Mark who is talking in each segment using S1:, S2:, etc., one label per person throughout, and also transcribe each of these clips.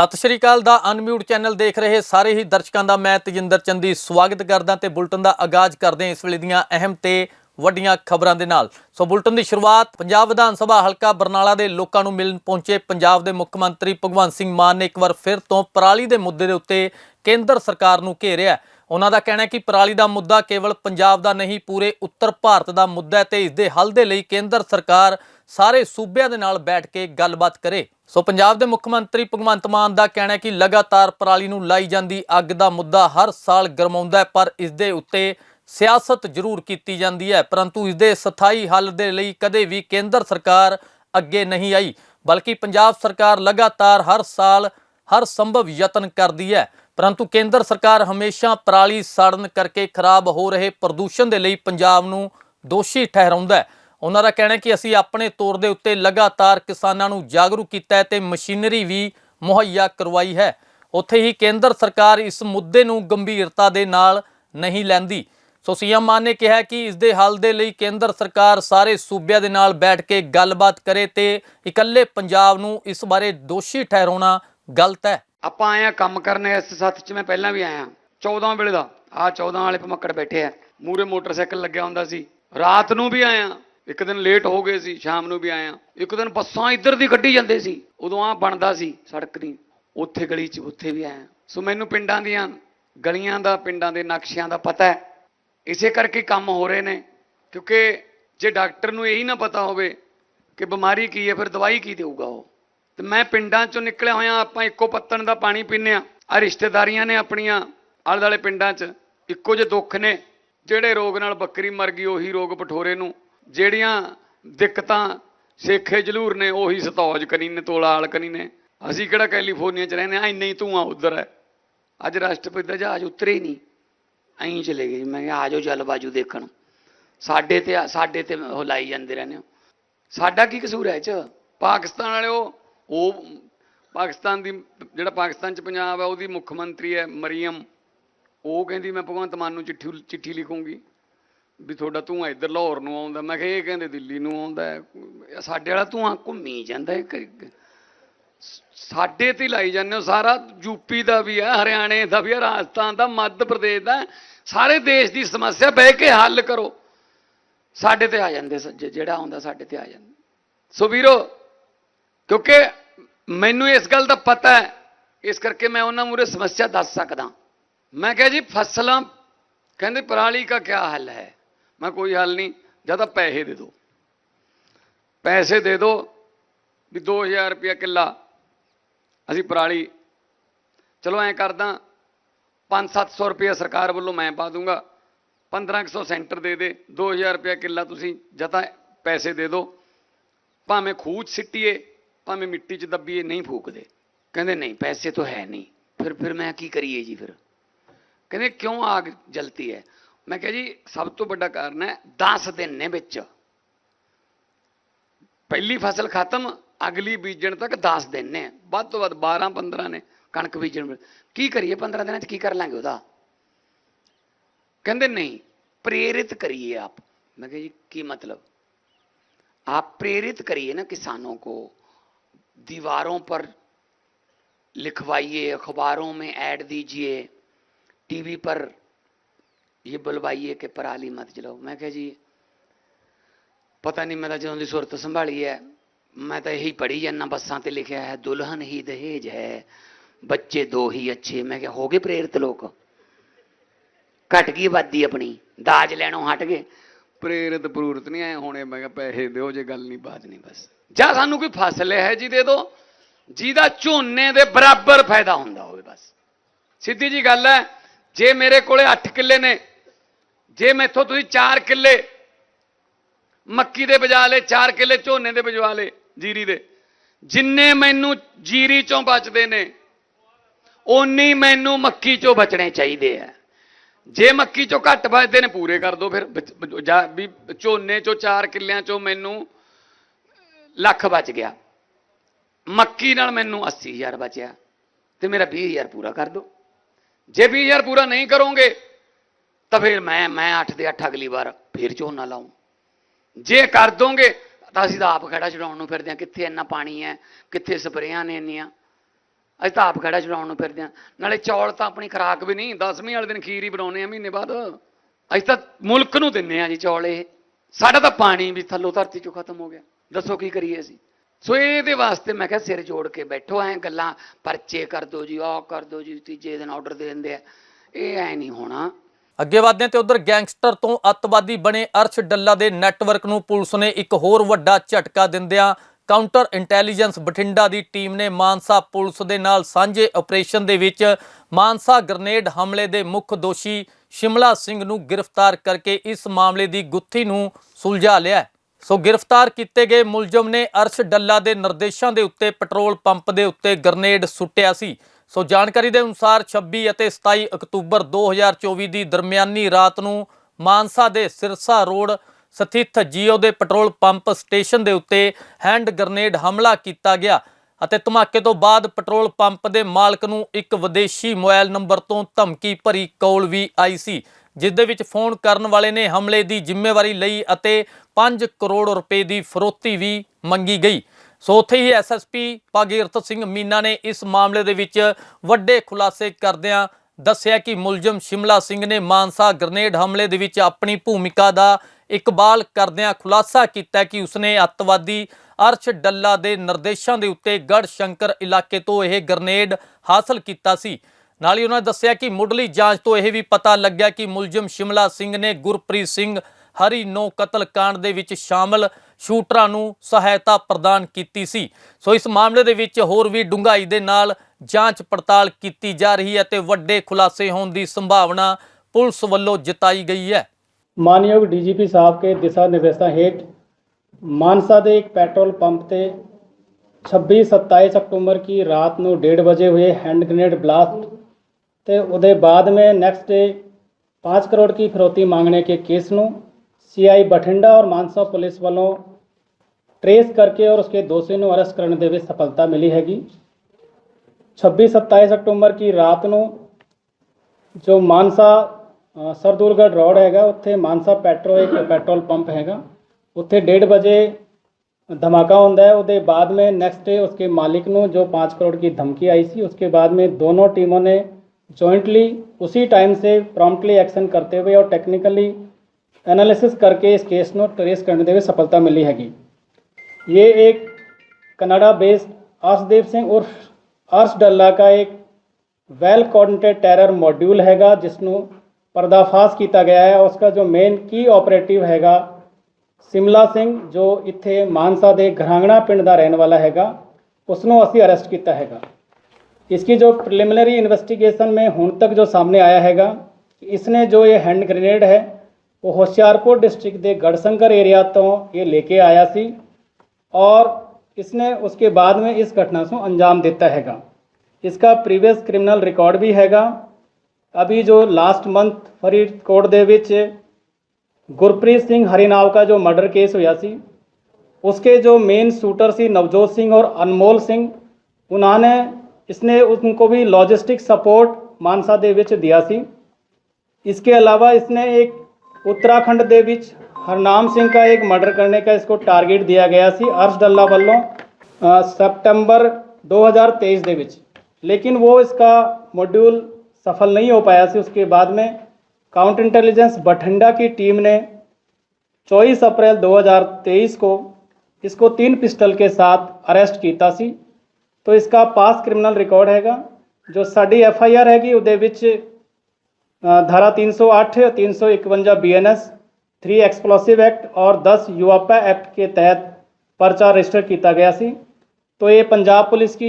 S1: ਸਤਿ ਸ਼੍ਰੀ ਅਕਾਲ ਦਾ unmute channel ਦੇਖ ਰਹੇ ਸਾਰੇ ਹੀ ਦਰਸ਼ਕਾਂ ਦਾ ਮੈਂ ਤਜਿੰਦਰ ਚੰਦੀ ਸਵਾਗਤ ਕਰਦਾ ਤੇ ਬੁਲਟਨ ਦਾ ਆਗਾਜ਼ ਕਰਦੇ ਹਾਂ ਇਸ ਵੇਲੇ ਦੀਆਂ ਅਹਿਮ ਤੇ ਵੱਡੀਆਂ ਖਬਰਾਂ ਦੇ ਨਾਲ। ਸੋ ਬੁਲਟਨ ਦੀ ਸ਼ੁਰੂਆਤ ਪੰਜਾਬ ਵਿਧਾਨ ਸਭਾ ਹਲਕਾ ਬਰਨਾਲਾ ਦੇ ਲੋਕਾਂ ਨੂੰ ਮਿਲਣ ਪਹੁੰਚੇ ਪੰਜਾਬ ਦੇ ਮੁੱਖ ਮੰਤਰੀ ਭਗਵੰਤ ਸਿੰਘ ਮਾਨ ਨੇ ਇੱਕ ਵਾਰ ਫਿਰ ਤੋਂ ਪਰਾਲੀ ਦੇ ਮੁੱਦੇ ਦੇ ਉੱਤੇ ਕੇਂਦਰ ਸਰਕਾਰ ਨੂੰ ਘੇਰਿਆ। ਉਹਨਾਂ ਦਾ ਕਹਿਣਾ ਹੈ ਕਿ ਪਰਾਲੀ ਦਾ ਮੁੱਦਾ ਕੇਵਲ ਪੰਜਾਬ ਦਾ ਨਹੀਂ, ਪੂਰੇ ਉੱਤਰ ਭਾਰਤ ਦਾ ਮੁੱਦਾ ਹੈ ਤੇ ਇਸ ਦੇ ਹੱਲ ਦੇ ਲਈ ਕੇਂਦਰ ਸਰਕਾਰ ਸਾਰੇ ਸੂਬਿਆਂ ਦੇ ਨਾਲ ਬੈਠ ਕੇ ਗੱਲਬਾਤ ਕਰੇ। ਸੋ ਪੰਜਾਬ ਦੇ ਮੁੱਖ ਮੰਤਰੀ ਭਗਵੰਤ ਮਾਨ ਦਾ ਕਹਿਣਾ ਹੈ ਕਿ ਲਗਾਤਾਰ ਪਰਾਲੀ ਨੂੰ ਲਾਈ ਜਾਂਦੀ ਅੱਗ ਦਾ ਮੁੱਦਾ ਹਰ ਸਾਲ ਗਰਮਾਉਂਦਾ ਹੈ, ਪਰ ਇਸ ਦੇ ਉੱਤੇ ਸਿਆਸਤ ਜ਼ਰੂਰ ਕੀਤੀ ਜਾਂਦੀ ਹੈ। ਪਰੰਤੂ ਇਸ ਦੇ ਸਥਾਈ ਹੱਲ ਦੇ ਲਈ ਕਦੇ ਵੀ ਕੇਂਦਰ ਸਰਕਾਰ ਅੱਗੇ ਨਹੀਂ ਆਈ, ਬਲਕਿ ਪੰਜਾਬ ਸਰਕਾਰ ਲਗਾਤਾਰ ਹਰ ਸਾਲ ਹਰ ਸੰਭਵ ਯਤਨ ਕਰਦੀ ਹੈ। ਪਰੰਤੂ ਕੇਂਦਰ ਸਰਕਾਰ ਹਮੇਸ਼ਾ ਪਰਾਲੀ ਸਾੜਨ ਕਰਕੇ ਖਰਾਬ ਹੋ ਰਹੇ ਪ੍ਰਦੂਸ਼ਣ ਦੇ ਲਈ ਪੰਜਾਬ ਨੂੰ ਦੋਸ਼ੀ ਠਹਿਰਾਉਂਦਾ ਹੈ। ਉਹਨਾਂ ਦਾ ਕਹਿਣਾ ਹੈ ਕਿ ਅਸੀਂ ਆਪਣੇ ਤੌਰ ਦੇ ਉੱਤੇ ਲਗਾਤਾਰ ਕਿਸਾਨਾਂ ਨੂੰ ਜਾਗਰੂਕ ਕੀਤਾ ਹੈ ਤੇ ਮਸ਼ੀਨਰੀ ਵੀ ਮੁਹੱਈਆ ਕਰਵਾਈ ਹੈ। ਉੱਥੇ ਹੀ ਕੇਂਦਰ ਸਰਕਾਰ ਇਸ ਮੁੱਦੇ ਨੂੰ ਗੰਭੀਰਤਾ ਦੇ ਨਾਲ ਨਹੀਂ ਲੈਂਦੀ। ਸੋ ਸੀਐਮ ਮਾਨ ਨੇ ਕਿਹਾ ਕਿ ਇਸ ਦੇ ਹੱਲ ਦੇ ਲਈ ਕੇਂਦਰ ਸਰਕਾਰ ਸਾਰੇ ਸੂਬਿਆਂ ਦੇ ਨਾਲ ਬੈਠ ਕੇ ਗੱਲਬਾਤ ਕਰੇ ਤੇ ਇਕੱਲੇ ਪੰਜਾਬ ਨੂੰ ਇਸ ਬਾਰੇ ਦੋਸ਼ੀ ਠਹਿਰਾਉਣਾ ਗਲਤ ਹੈ।
S2: ਆਪਾਂ ਆਏ ਆ ਕੰਮ ਕਰਨ ਇਸ ਸੱਥ 'ਚ ਮੈਂ ਪਹਿਲਾਂ ਵੀ ਆਇਆ 14 ਵੇਲੇ ਦਾ। ਆ 14 ਵਾਲੇ ਭਮੱਕੜ ਬੈਠੇ ਆ। ਮੂਰੇ ਮੋਟਰਸਾਈਕਲ ਲੱਗਿਆ ਹੁੰਦਾ ਸੀ। ਰਾਤ ਨੂੰ ਵੀ ਆਇਆ। ਇੱਕ ਦਿਨ ਲੇਟ ਹੋ ਗਏ ਸੀ, ਸ਼ਾਮ ਨੂੰ ਵੀ ਆਇਆ ਇੱਕ ਦਿਨ ਬੱਸਾਂ ਇੱਧਰ ਦੀ ਕੱਢੀ ਜਾਂਦੇ ਸੀ, ਉਦੋਂ ਆ ਬਣਦਾ ਸੀ ਸੜਕ ਦੀ। ਉੱਥੇ ਗਲੀ 'ਚ ਉੱਥੇ ਵੀ ਆਇਆ ਸੋ ਮੈਨੂੰ ਪਿੰਡਾਂ ਦੀਆਂ ਗਲੀਆਂ ਦਾ, ਪਿੰਡਾਂ ਦੇ ਨਕਸ਼ਿਆਂ ਦਾ ਪਤਾ ਹੈ। ਇਸੇ ਕਰਕੇ ਕੰਮ ਹੋ ਰਹੇ ਨੇ, ਕਿਉਂਕਿ ਜੇ ਡਾਕਟਰ ਨੂੰ ਇਹੀ ਨਾ ਪਤਾ ਹੋਵੇ ਕਿ ਬਿਮਾਰੀ ਕੀ ਹੈ, ਫਿਰ ਦਵਾਈ ਕੀ ਦੇਊਗਾ ਉਹ। ਤੇ ਮੈਂ ਪਿੰਡਾਂ ਚੋਂ ਨਿਕਲਿਆ ਹੋਇਆ, ਆਪਾਂ ਇੱਕੋ ਪੱਤਣ ਦਾ ਪਾਣੀ ਪੀਂਦੇ ਆ ਆ ਰਿਸ਼ਤੇਦਾਰੀਆਂ ਨੇ ਆਪਣੀਆਂ ਆਲੇ ਦੁਆਲੇ ਪਿੰਡਾਂ 'ਚ। ਇੱਕੋ ਜਿਹੇ ਦੁੱਖ ਨੇ, ਜਿਹੜੇ ਰੋਗ ਨਾਲ ਬੱਕਰੀ ਮਰ ਗਈ, ਉਹੀ ਰੋਗ ਪਠੋਰੇ ਨੂੰ ਜਿਹੜੀਆਂ ਦਿੱਕਤਾਂ ਸੇਖੇ ਜਲੂਰ ਨੇ ਉਹੀ ਸਤੌਜ ਕਨੀ ਨੇ, ਤੋਲਾਲ ਕਨੀ ਨੇ। ਅਸੀਂ ਕਿਹੜਾ ਕੈਲੀਫੋਰਨੀਆ 'ਚ ਰਹਿੰਦੇ ਆ ਇੰਨਾ ਹੀ ਧੂਆਂ ਉਧਰ ਹੈ। ਅੱਜ ਰਾਸ਼ਟਰਪਤੀ ਦਾ ਜਹਾਜ਼ ਉਤਰੇ ਹੀ ਨਹੀਂ ਐਂ ਚਲੇ ਗਏ। ਮੈਂ ਕਿਹਾ ਆਜੋ ਜਲਵਾਯੂ ਦੇਖਣ। ਸਾਡੇ ਤੇ ਸਾਡੇ ਤੇ ਉਹ ਲਾਈ ਜਾਂਦੇ ਰਹਿੰਦੇ ਹੋ। ਸਾਡਾ ਕੀ ਕਸੂਰ ਹੈ ਇਹ ਚ? ਪਾਕਿਸਤਾਨ ਵਾਲੇ ਉਹ ਉਹ ਪਾਕਿਸਤਾਨ ਦੀ, ਜਿਹੜਾ ਪਾਕਿਸਤਾਨ ਚ ਪੰਜਾਬ ਹੈ, ਉਹਦੀ ਮੁੱਖ ਮੰਤਰੀ ਹੈ ਮਰੀਮ। ਉਹ ਕਹਿੰਦੀ, ਮੈਂ ਭਗਵੰਤ ਮਾਨ ਨੂੰ ਚਿੱਠੀ ਚਿੱਠੀ ਲਿਖੂੰਗੀ। ਵੀ ਤੁਹਾਡਾ ਧੂੰਆਂ ਇੱਧਰ ਲਾਹੌਰ ਨੂੰ ਆਉਂਦਾ। ਮੈਂ ਕਿਹਾ, ਇਹ ਕਹਿੰਦੇ ਦਿੱਲੀ ਨੂੰ ਆਉਂਦਾ ਸਾਡੇ ਵਾਲਾ ਧੂੰਆਂ ਘੁੰਮੀ ਜਾਂਦਾ ਸਾਡੇ ਤੇ ਲਾਈ ਜਾਂਦੇ ਹੋ। ਸਾਰਾ ਯੂਪੀ ਦਾ ਵੀ ਆ, ਹਰਿਆਣੇ ਦਾ ਵੀ ਹੈ ਰਾਜਸਥਾਨ ਦਾ, ਮੱਧ ਪ੍ਰਦੇਸ਼ ਦਾ। ਸਾਰੇ ਦੇਸ਼ ਦੀ ਸਮੱਸਿਆ ਬਹਿ ਕੇ ਹੱਲ ਕਰੋ। ਸਾਡੇ ਤੇ ਆ ਜਾਂਦੇ ਸ- ਜਿਹੜਾ ਆਉਂਦਾ, ਸਾਡੇ ਤੇ ਆ ਜਾਂਦਾ। ਸੋ ਵੀਰੋ, ਕਿਉਂਕਿ ਮੈਨੂੰ ਇਸ ਗੱਲ ਦਾ ਪਤਾ ਹੈ। ਇਸ ਕਰਕੇ ਮੈਂ ਉਹਨਾਂ ਮੂਰੇ ਸਮੱਸਿਆ ਦੱਸ ਸਕਦਾ। ਮੈਂ ਕਿਹਾ ਜੀ, ਫਸਲਾਂ, ਕਹਿੰਦੇ ਪਰਾਲੀ ਦਾ ਕੀ ਹੱਲ ਹੈ? ਮੈਂ ਕੋਈ ਹੱਲ ਨਹੀਂ, ਜਾਂ ਤਾਂ ਪੈਸੇ ਦੇ ਦਿਓ। ਪੈਸੇ ਦੇ ਦਿਓ ਵੀ 2000 ਰੁਪਇਆ ਕਿੱਲਾ ਅਸੀਂ ਪਰਾਲੀ। ਚਲੋ ਐਂ ਕਰਦਾ 5-700 ਰੁਪਇਆ ਸਰਕਾਰ ਵੱਲੋਂ ਮੈਂ ਪਾ ਦੂੰਗਾ। 1500 ਸੈਂਟਰ ਦੇ ਦੇ 2000 ਰੁਪਇਆ ਕਿੱਲਾ ਤੁਸੀਂ ਜਾਂ ਤਾਂ ਪੈਸੇ ਦੇ ਦਿਓ। ਭਾਵੇਂ ਖੂਹ 'ਚ ਸਿੱਟੀਏ, ਭਾਵੇਂ ਮਿੱਟੀ 'ਚ ਦੱਬੀਏ, ਨਹੀਂ ਫੂਕਦੇ। ਕਹਿੰਦੇ ਨਹੀਂ, ਪੈਸੇ ਤਾਂ ਹੈ ਨਹੀਂ। ਫਿਰ ਫਿਰ ਮੈਂ ਕੀ ਕਰੀਏ ਜੀ ਫਿਰ? ਕਹਿੰਦੇ ਕਿਉਂ ਆਗ ਜਲਤੀ ਹੈ? ਮੈਂ ਕਿਹਾ ਜੀ ਸਭ ਤੋਂ ਵੱਡਾ ਕਾਰਨ ਹੈ 10 ਦਿਨ ਨੇ ਵਿੱਚ ਪਹਿਲੀ ਫਸਲ ਖਤਮ ਅਗਲੀ ਬੀਜਣ ਤੱਕ 10 ਦਿਨ ਨੇ ਵੱਧ ਤੋਂ ਵੱਧ 12 15 ਨੇ ਕਣਕ ਬੀਜਣ ਵੇਲੇ। ਕੀ ਕਰੀਏ 15 ਦਿਨਾਂ 'ਚ ਕੀ ਕਰ ਲਾਂਗੇ ਉਹਦਾ ਕਹਿੰਦੇ नहीं प्रेरित करिए आप मैं कहा जी की मतलब आप प्रेरित करिए ना किसानों को दीवारों पर लिखवाइए अखबारों में ऐड दीजिए टीवी पर ਇਹ ਬੁਲਵਾਈਏ ਕਿ ਪਰਾਲੀ ਮਤ ਜਲਾਓ। ਮੈਂ ਕਿਹਾ ਜੀ ਪਤਾ ਨਹੀਂ ਮੈਂ ਤਾਂ ਜਦੋਂ ਦੀ ਸੁਰਤ ਸੰਭਾਲੀ ਹੈ ਮੈਂ ਤਾਂ ਇਹੀ ਪੜ੍ਹੀ ਜਾਂਦਾ ਬੱਸਾਂ ਤੇ ਲਿਖਿਆ ਹੈ ਦੁਲਹਨ ਹੀ ਦਹੇਜ ਹੈ ਬੱਚੇ ਦੋ ਹੀ ਅੱਛੇ। ਮੈਂ ਕਿਹਾ ਹੋ ਗਏ ਪ੍ਰੇਰਿਤ ਲੋਕ? ਘਟ ਗਈ ਆਬਾਦੀ ਆਪਣੀ ਦਾਜ ਲੈਣੋਂ ਹਟ ਗਏ। ਪ੍ਰੇਰਿਤ ਪ੍ਰੂਰਤ ਨਹੀਂ ਆਏ ਹੋਣੇ ਮੈਂ ਕਿਹਾ ਪੈਸੇ ਦਿਓ ਜੇ ਗੱਲ ਨਹੀਂ ਬਾਤ ਨਹੀਂ ਬਸ। ਜਾਂ ਸਾਨੂੰ ਕੋਈ ਫਸਲ ਹੈ ਜੀ ਦੇ ਦੋ ਜਿਹਦਾ ਝੋਨੇ ਦੇ ਬਰਾਬਰ ਫਾਇਦਾ ਹੁੰਦਾ ਹੋਵੇ ਬਸ। ਸਿੱਧੀ ਜੀ ਗੱਲ ਹੈ ਜੇ ਮੇਰੇ ਕੋਲੇ 8 ਕਿੱਲੇ ਨੇ ਜੇ ਮੈਥੋਂ ਤੁਸੀਂ 4 ਕਿੱਲੇ ਮੱਕੀ ਦੇ ਬਜਾ ਲੇ 4 ਕਿੱਲੇ ਝੋਨੇ ਦੇ ਬਜਵਾ ਲੇ ਜੀਰੀ ਦੇ, ਜਿੰਨੇ ਮੈਨੂੰ ਜੀਰੀ ਚੋਂ ਬਚਦੇ ਨੇ, ਓਨੀ ਮੈਨੂੰ ਮੱਕੀ ਚੋਂ ਬਚਣੇ ਚਾਹੀਦੇ ਆ। ਜੇ ਮੱਕੀ ਚੋਂ ਘੱਟ ਬਚਦੇ ਨੇ, ਪੂਰੇ ਕਰ ਦੋ ਫਿਰ ਵੀ ਝੋਨੇ ਚੋਂ 4 ਕਿੱਲਿਆਂ ਚੋਂ ਮੈਨੂੰ ਲੱਖ ਬਚ ਗਿਆ। ਮੱਕੀ ਨਾਲ ਮੈਨੂੰ 80000 ਬਚਿਆ, ਤੇ ਮੇਰਾ 20000 ਪੂਰਾ ਕਰ ਦੋ। ਜੇ 20000 ਪੂਰਾ ਨਹੀਂ ਕਰੋਗੇ ਤਾਂ ਫਿਰ ਮੈਂ ਮੈਂ 8 ਦੇ 8 ਅਗਲੀ ਵਾਰ ਫਿਰ ਝੋਨਾ ਲਾਉਂ ਜੇ ਕਰ ਦੋਗੇ, ਤਾਂ ਅਸੀਂ ਤਾਂ ਆਪ ਖੜਾ ਛਡਾਉਣ ਨੂੰ ਫਿਰਦੇ ਹਾਂ, ਕਿੱਥੇ ਇੰਨਾ ਪਾਣੀ ਹੈ, ਕਿੱਥੇ ਸਪਰੇਆਂ ਨੇ ਇੰਨੀਆਂ। ਅਸੀਂ ਤਾਂ ਆਪ ਖੜਾ ਛਡਾਉਣ ਨੂੰ ਫਿਰਦੇ ਆ ਨਾਲੇ ਚੌਲ ਤਾਂ ਆਪਣੀ ਖਰਾਕ ਵੀ ਨਹੀਂ 10ਵੀਂ ਵਾਲੇ ਦਿਨ ਖੀਰ ਹੀ ਬਣਾਉਨੇ ਆ ਮਹੀਨੇ ਬਾਅਦ। ਅਸੀਂ ਤਾਂ ਮੁਲਕ ਨੂੰ ਦਿੰਨੇ ਆ ਜੀ ਚੌਲ ਇਹ। ਸਾਡਾ ਤਾਂ ਪਾਣੀ ਵੀ ਥੱਲੋਂ ਧਰਤੀ ਚੋਂ ਖਤਮ ਹੋ ਗਿਆ। ਦੱਸੋ ਕੀ ਕਰੀਏ ਅਸੀਂ? ਸੋ ਇਹਦੇ ਵਾਸਤੇ ਮੈਂ ਕਿਹਾ ਸਿਰ ਜੋੜ ਕੇ ਬੈਠੋ, ਐ ਗੱਲਾਂ ਪਰਚੇ ਕਰ ਦੋ ਜੀ, ਆਹ ਕਰ ਦੋ ਜੀ, ਤੀਜੇ ਦਿਨ ਆਰਡਰ ਦੇ ਦਿੰਦੇ ਆ। ਇਹ ਐ ਨਹੀਂ ਹੋਣਾ।
S1: ਅੱਗੇ ਵਧਦੇ ਹਾਂ ਤੇ ਉਧਰ ਗੈਂਗਸਟਰ ਤੋਂ ਅੱਤਵਾਦੀ ਬਣੇ ਅਰਸ਼ ਡੱਲਾ ਦੇ ਨੈਟਵਰਕ ਨੂੰ ਪੁਲਿਸ ਨੇ ਇੱਕ ਹੋਰ ਵੱਡਾ ਝਟਕਾ ਦਿੰਦਿਆਂ ਕਾਊਂਟਰ ਇੰਟੈਲੀਜੈਂਸ ਬਠਿੰਡਾ ਦੀ ਟੀਮ ਨੇ ਮਾਨਸਾ ਪੁਲਿਸ ਦੇ ਨਾਲ ਸਾਂਝੇ ਆਪਰੇਸ਼ਨ ਦੇ ਵਿੱਚ ਮਾਨਸਾ ਗ੍ਰਨੇਡ ਹਮਲੇ ਦੇ ਮੁੱਖ ਦੋਸ਼ੀ ਸ਼ਿਮਲਾ ਸਿੰਘ ਨੂੰ ਗ੍ਰਿਫਤਾਰ ਕਰਕੇ ਇਸ ਮਾਮਲੇ ਦੀ ਗੁੱਥੀ ਨੂੰ ਸੁਲਝਾ ਲਿਆ ਸੋ ਗ੍ਰਿਫਤਾਰ ਕੀਤੇ ਗਏ ਮੁਲਜ਼ਮ ਨੇ ਅਰਸ਼ ਡੱਲਾ ਦੇ ਨਿਰਦੇਸ਼ਾਂ ਦੇ ਉੱਤੇ ਪੈਟਰੋਲ ਪੰਪ ਦੇ ਉੱਤੇ ਗ੍ਰਨੇਡ ਸੁੱਟਿਆ ਸੀ। ਸੋ ਜਾਣਕਾਰੀ ਦੇ ਅਨੁਸਾਰ 26 ਅਤੇ 27 ਅਕਤੂਬਰ 2024 ਦੀ ਦਰਮਿਆਨੀ ਰਾਤ ਨੂੰ ਮਾਨਸਾ ਦੇ ਸਿਰਸਾ ਰੋਡ ਸਥਿਤ ਜੀਓ ਦੇ ਪੈਟਰੋਲ ਪੰਪ ਸਟੇਸ਼ਨ ਦੇ ਉੱਤੇ ਹੈਂਡ ਗ੍ਰਨੇਡ ਹਮਲਾ ਕੀਤਾ ਗਿਆ ਅਤੇ ਧਮਾਕੇ ਤੋਂ ਬਾਅਦ ਪੈਟਰੋਲ ਪੰਪ ਦੇ ਮਾਲਕ ਨੂੰ ਇੱਕ ਵਿਦੇਸ਼ੀ ਮੋਬਾਈਲ ਨੰਬਰ ਤੋਂ ਧਮਕੀ ਭਰੀ ਕਾਲ ਵੀ ਆਈ ਸੀ, ਜਿਸ ਦੇ ਵਿੱਚ ਫੋਨ ਕਰਨ ਵਾਲੇ ਨੇ ਹਮਲੇ ਦੀ ਜ਼ਿੰਮੇਵਾਰੀ ਲਈ ਅਤੇ 5 ਕਰੋੜ ਰੁਪਏ ਦੀ ਫਰੋਤੀ ਵੀ ਮੰਗੀ ਗਈ। ਸੋ ਉੱਥੇ ਹੀ ਐਸਐਸਪੀ ਭਾਗੀਰਥ ਸਿੰਘ ਮੀਨਾ ਨੇ ਇਸ ਮਾਮਲੇ ਦੇ ਵਿੱਚ ਵੱਡੇ ਖੁਲਾਸੇ ਕਰਦਿਆਂ ਦੱਸਿਆ ਕਿ ਮੁਲਜ਼ਮ ਸ਼ਿਮਲਾ ਸਿੰਘ ਨੇ ਮਾਨਸਾ ਗ੍ਰਨੇਡ ਹਮਲੇ ਦੇ ਵਿੱਚ ਆਪਣੀ ਭੂਮਿਕਾ ਦਾ ਇਕਬਾਲ ਕਰਦਿਆਂ ਖੁਲਾਸਾ ਕੀਤਾ ਕਿ ਉਸਨੇ ਅੱਤਵਾਦੀ ਅਰਸ਼ ਡੱਲਾ ਦੇ ਨਿਰਦੇਸ਼ਾਂ ਦੇ ਉੱਤੇ ਗੜ ਸ਼ੰਕਰ ਇਲਾਕੇ ਤੋਂ ਇਹ ਗ੍ਰਨੇਡ ਹਾਸਲ ਕੀਤਾ ਸੀ। ਨਾਲ ਹੀ ਉਹਨਾਂ ਨੇ ਦੱਸਿਆ ਕਿ ਮੁੱਢਲੀ ਜਾਂਚ ਤੋਂ ਇਹ ਵੀ ਪਤਾ ਲੱਗਿਆ ਕਿ ਮੁਲਜ਼ਮ ਸ਼ਿਮਲਾ ਸਿੰਘ ਨੇ ਗੁਰਪ੍ਰੀਤ ਸਿੰਘ ਹਰੀ ਨੋ ਕਤਲ ਕਾਂਡ ਦੇ ਵਿੱਚ ਸ਼ਾਮਲ ਸ਼ੂਟਰਾਂ ਨੂੰ ਸਹਾਇਤਾ ਪ੍ਰਦਾਨ ਕੀਤੀ ਸੀ। ਸੋ ਇਸ ਮਾਮਲੇ ਦੇ ਵਿੱਚ ਹੋਰ ਵੀ ਡੂੰਘਾਈ ਦੇ ਨਾਲ ਜਾਂਚ ਪੜਤਾਲ ਕੀਤੀ ਜਾ ਰਹੀ ਹੈ ਤੇ ਵੱਡੇ ਖੁਲਾਸੇ ਹੋਣ ਦੀ ਸੰਭਾਵਨਾ ਪੁਲਿਸ ਵੱਲੋਂ ਜਤਾਈ ਗਈ ਹੈ।
S3: ਮਾਨਯੋਗ ਡੀਜੀਪੀ ਸਾਹਿਬ ਕੇ ਦਿਸ਼ਾ ਨਿਰਦੇਸ਼ਾਂ ਹੇਠ ਮਾਨਸਾ ਦੇ ਇੱਕ ਪੈਟਰੋਲ ਪੰਪ ਤੇ 26 27 ਅਕਤੂਬਰ ਕੀ ਰਾਤ ਨੂੰ 1:30 ਵਜੇ ਹੋਏ ਹੈਂਡ ਗ੍ਰੇਨੇਡ ਬਲਾਸਟ ਤੇ ਉਹਦੇ ਬਾਅਦ ਮੈਂ ਨੈਕਸਟ ਡੇ 5 ਕਰੋੜ ਕੀ ਫਿਰੋਤੀ ਮੰਗਣੇ ਕੇ ਕੇਸ ਨੂੰ ਸੀਆਈ ਬਠਿੰਡਾ ਔਰ ਮਾਨਸਾ ਪੁਲਿਸ ਵੱਲੋਂ ਟਰੇਸ ਕਰਕੇ ਔਰ ਉਸਕੇ ਦੋਸ਼ੀ ਨੂੰ ਅਰੈਸਟ ਕਰਨ ਦੇ ਵਿੱਚ ਸਫਲਤਾ ਮਿਲੀ ਹੈਗੀ 26 27 ਅਕਤੂਬਰ ਕੀ ਰਾਤ ਨੂੰ ਜੋ ਮਾਨਸਾ ਅ, ਸਰਦੂਲਗੜ੍ਹ ਰੋਡ ਹੈਗਾ ਉੱਥੇ ਮਾਨਸਾ ਪੈਟਰੋ ਇੱਕ ਪੈਟਰੋਲ ਪੰਪ ਹੈਗਾ ਉੱਥੇ 1:30 ਵਜੇ धमाका ਹੁੰਦਾ है ਉਹਦੇ बाद में नेक्स्ट डे उसके मालिक ਨੂੰ जो 5 करोड़ की धमकी आई थी उसके बाद में दोनों टीमों ने जॉइंटली उसी टाइम से प्रॉम्प्टली एक्शन करते हुए और टेक्निकली एनालिसिस करके इस केस ਨੂੰ ट्रेस करने ਦੇ ਵਿੱਚ ਸਫਲਤਾ ਮਿਲੀ ਹੈਗੀ ये एक कनाडा बेस्ड अर्शदेव सिंह उर्फ अर्श डल्ला का एक ਵੈਲ ਕੋਆਰਡੀਨੇਟਡ ਟੈਰਰ ਮੋਡਿਊਲ ਹੈਗਾ ਜਿਸ ਨੂੰ ਪਰਦਾਫਾਸ਼ ਕੀਤਾ ਗਿਆ ਹੈ ਉਸਦਾ ਜੋ ਮੇਨ ਕੀ ਆਪਰੇਟਿਵ ਹੈਗਾ ਸਿਮਲਾ ਸਿੰਘ ਜੋ ਇੱਥੇ ਮਾਨਸਾ ਦੇ ਘਰਾਂਗਣਾ ਪਿੰਡ ਦਾ ਰਹਿਣ ਵਾਲਾ ਹੈਗਾ ਉਸ ਨੂੰ ਅਸੀਂ ਅਰੈਸਟ ਕੀਤਾ ਹੈਗਾ इसकी जो प्रिलिमिनरी इन्वेस्टिगेशन में ਹੁਣ ਤੱਕ ਜੋ ਸਾਹਮਣੇ ਆਇਆ ਹੈਗਾ ਕਿ ਇਸਨੇ ਜੋ ਇਹ ਹੈਂਡ ਗ੍ਰੇਨੇਡ ਹੈ ਉਹ ਹੁਸ਼ਿਆਰਪੁਰ ਡਿਸਟ੍ਰਿਕਟ ਦੇ ਗੜਸ਼ੰਕਰ ਏਰੀਆ ਤੋਂ ਇਹ ਲੈ ਕੇ ਆਇਆ ਸੀ और इसने उसके बाद में इस घटना को अंजाम देता हैगा इसका प्रीवियस क्रिमिनल रिकॉर्ड भी हैगा अभी जो लास्ट मंथ फरीदकोट ਦੇ ਵਿੱਚ ਗੁਰਪ੍ਰੀਤ ਸਿੰਘ ਹਰੀਨਾਵ का जो मर्डर केस ਹੋਇਆ ਸੀ उसके जो मेन शूटर सी नवजोत सिंह और अनमोल सिंह उन्होंने इसने उनको भी लॉजिस्टिक सपोर्ट मानसा ਦੇ ਵਿੱਚ ਦਿਆ ਸੀ इसके अलावा इसने एक उत्तराखंड ਦੇ ਵਿੱਚ ਹਰਨਾਮ ਸਿੰਘ का एक मर्डर करने का इसको टारगेट दिया गया ਸੀ ਅਰਸ਼ ਡੱਲਾ ਵੱਲੋਂ ਅ, ਸਤੰਬਰ 2023 ਦੇ ਵਿੱਚ लेकिन वो इसका मॉड्यूल सफल नहीं हो पाया ਸੀ उसके बाद में काउंटर इंटेलिजेंस बठिंडा की टीम ने 24 अप्रैल 2023 को इसको तीन पिस्टल के साथ अरेस्ट ਕੀਤਾ ਸੀ तो इसका पास क्रिमिनल रिकॉर्ड हैगा जो ਸਾਡੀ ਐਫ ਆਈ ਆਰ ਹੈਗੀ ਉਹਦੇ ਵਿੱਚ ਅ, ਧਾਰਾ 308 351 बीएनएस 3 explosive act ਔਰ 10 ਯੂਆਪਾ ਐਕਟ के तहत पर्चा रजिस्टर ਕੀਤਾ ਗਿਆ ਸੀ। तो ये पंजाब पुलिस की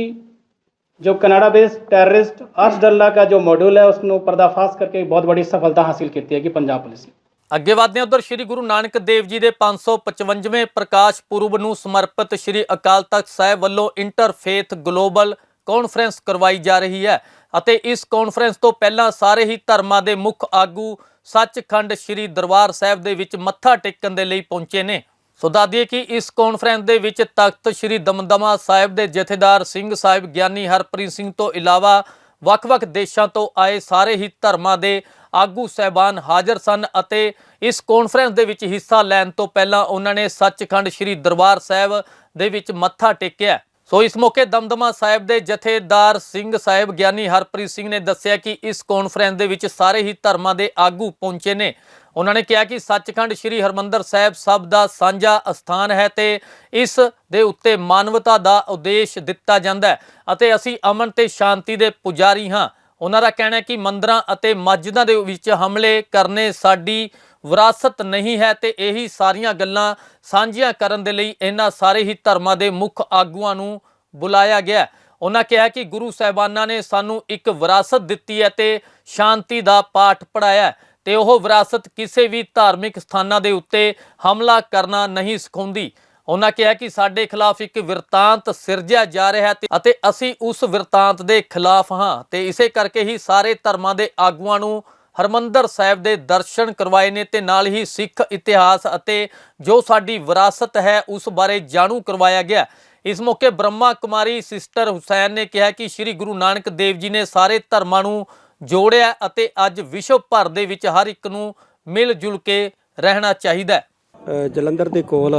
S3: जो कनाडा बेस्ड टेररिस्ट अर्शडल्ला का जो मॉड्यूल है उसको पर्दाफाश करके बहुत बड़ी सफलता हासिल की है कि पंजाब पुलिस ने
S1: ਅੱਗੇ ਵਧਦੇ ਹਾਂ ਉਧਰ, ਸ੍ਰੀ ਗੁਰੂ ਨਾਨਕ ਦੇਵ ਜੀ ਦੇ 555ਵੇਂ ਪ੍ਰਕਾਸ਼ ਪੁਰਬ ਨੂੰ ਸਮਰਪਿਤ ਸ੍ਰੀ ਅਕਾਲ ਤਖਤ ਸਾਹਿਬ ਵੱਲੋਂ ਇੰਟਰਫੇਥ ਗਲੋਬਲ ਕਾਨਫਰੰਸ ਕਰਵਾਈ ਜਾ ਰਹੀ ਹੈ ਅਤੇ ਇਸ ਕਾਨਫਰੰਸ ਤੋਂ ਪਹਿਲਾਂ ਸਾਰੇ ਹੀ ਧਰਮਾਂ ਦੇ ਮੁੱਖ ਆਗੂ ਸੱਚਖੰਡ ਸ੍ਰੀ ਦਰਬਾਰ ਸਾਹਿਬ ਦੇ ਵਿੱਚ ਮੱਥਾ ਟੇਕਣ ਦੇ ਲਈ ਪਹੁੰਚੇ ਨੇ। ਸੋ ਦੱਸਦੀਏ ਕਿ ਇਸ ਕਾਨਫਰੰਸ ਦੇ ਵਿੱਚ ਤਖਤ ਸ੍ਰੀ ਦਮਦਮਾ ਸਾਹਿਬ ਦੇ ਜਥੇਦਾਰ ਸਿੰਘ ਸਾਹਿਬ ਗਿਆਨੀ ਹਰਪ੍ਰੀਤ ਸਿੰਘ ਤੋਂ ਇਲਾਵਾ ਵੱਖ-ਵੱਖ ਦੇਸ਼ਾਂ ਤੋਂ ਆਏ ਸਾਰੇ ਹੀ ਧਰਮਾਂ ਦੇ ਆਗੂ ਸਹਿਬਾਨ ਹਾਜ਼ਰ ਸਨ ਅਤੇ ਇਸ ਕਾਨਫਰੰਸ ਦੇ ਵਿੱਚ ਹਿੱਸਾ ਲੈਣ ਤੋਂ ਪਹਿਲਾਂ ਉਹਨਾਂ ਨੇ ਸੱਚਖੰਡ ਸ੍ਰੀ ਦਰਬਾਰ ਸਾਹਿਬ ਦੇ ਵਿੱਚ ਮੱਥਾ ਟੇਕਿਆ। ਸੋ ਇਸ ਮੌਕੇ ਦਮਦਮਾ ਸਾਹਿਬ ਦੇ ਜਥੇਦਾਰ ਸਿੰਘ ਸਾਹਿਬ ਗਿਆਨੀ ਹਰਪ੍ਰੀਤ ਸਿੰਘ ਨੇ ਦੱਸਿਆ ਕਿ ਇਸ ਕਾਨਫਰੰਸ ਦੇ ਵਿੱਚ ਸਾਰੇ ਹੀ ਧਰਮਾਂ ਦੇ ਆਗੂ ਪਹੁੰਚੇ ਨੇ। ਉਹਨਾਂ ਨੇ ਕਿਹਾ ਕਿ ਸੱਚਖੰਡ ਸ੍ਰੀ ਹਰਮੰਦਰ ਸਾਹਿਬ ਸਭ ਦਾ ਸਾਂਝਾ ਅਸਥਾਨ ਹੈ ਤੇ ਇਸ ਦੇ ਉੱਤੇ ਮਾਨਵਤਾ ਦਾ ਉਦੇਸ਼ ਦਿੱਤਾ ਜਾਂਦਾ ਹੈ ਅਤੇ ਅਸੀਂ ਅਮਨ ਤੇ ਸ਼ਾਂਤੀ ਦੇ ਪੁਜਾਰੀ ਹਾਂ। ਉਹਨਾਂ ਦਾ ਕਹਿਣਾ ਹੈ ਕਿ ਮੰਦਰਾਂ ਅਤੇ ਮਸਜਿਦਾਂ ਦੇ ਵਿੱਚ ਹਮਲੇ ਕਰਨੇ ਸਾਡੀ ਵਿਰਾਸਤ ਨਹੀਂ ਹੈ ਤੇ ਇਹੀ ਸਾਰੀਆਂ ਗੱਲਾਂ ਸਾਂਝੀਆਂ ਕਰਨ ਦੇ ਲਈ ਇਹਨਾਂ ਸਾਰੇ ਹੀ ਧਰਮਾਂ ਦੇ ਮੁੱਖ ਆਗੂਆਂ ਨੂੰ ਬੁਲਾਇਆ ਗਿਆ ਉਹਨਾਂ ਕਿਹਾ ਕਿ ਗੁਰੂ ਸਾਹਿਬਾਨਾਂ ਨੇ ਸਾਨੂੰ ਇੱਕ ਵਿਰਾਸਤ ਦਿੱਤੀ ਹੈ ਤੇ ਸ਼ਾਂਤੀ ਦਾ ਪਾਠ ਪੜਾਇਆ ਹੈ ਤੇ ਉਹ ਵਿਰਾਸਤ ਕਿਸੇ ਵੀ ਧਾਰਮਿਕ ਸਥਾਨਾਂ ਦੇ ਉੱਤੇ ਹਮਲਾ ਕਰਨਾ ਨਹੀਂ ਸਿਖਾਉਂਦੀ। ਉਹਨਾਂ ਕਿਹਾ ਕਿ ਸਾਡੇ ਖਿਲਾਫ ਇੱਕ ਵਿਰਤਾਂਤ ਸਿਰਜਿਆ ਜਾ ਰਿਹਾ ਹੈ ਅਤੇ ਅਸੀਂ ਉਸ ਵਿਰਤਾਂਤ ਦੇ ਖਿਲਾਫ ਹਾਂ ਤੇ ਇਸੇ ਕਰਕੇ ਹੀ ਸਾਰੇ ਧਰਮਾਂ ਦੇ ਆਗੂਆਂ ਨੂੰ ਹਰਮੰਦਰ ਸਾਹਿਬ ਦੇ ਦਰਸ਼ਨ ਕਰਵਾਏ ਨੇ ਤੇ ਨਾਲ ਹੀ ਸਿੱਖ ਇਤਿਹਾਸ ਅਤੇ ਜੋ ਸਾਡੀ ਵਿਰਾਸਤ ਹੈ, ਉਸ ਬਾਰੇ ਜਾਣੂ ਕਰਵਾਇਆ ਗਿਆ। ਇਸ ਮੌਕੇ ਬ੍ਰਹਮਾ ਕੁਮਾਰੀ ਸਿਸਟਰ ਹੁਸੈਨ ਨੇ ਕਿਹਾ ਕਿ ਸ੍ਰੀ ਗੁਰੂ ਨਾਨਕ ਦੇਵ ਜੀ ਨੇ ਸਾਰੇ ਧਰਮਾਂ ਨੂੰ ਜੋੜਿਆ ਅਤੇ ਅੱਜ ਵਿਸ਼ਵ ਭਰ ਦੇ ਵਿੱਚ ਹਰ ਇੱਕ ਨੂੰ ਮਿਲ ਜੁਲ ਕੇ ਰਹਿਣਾ ਚਾਹੀਦਾ ਹੈ।
S4: ਜਲੰਧਰ ਦੇ ਕੋਲ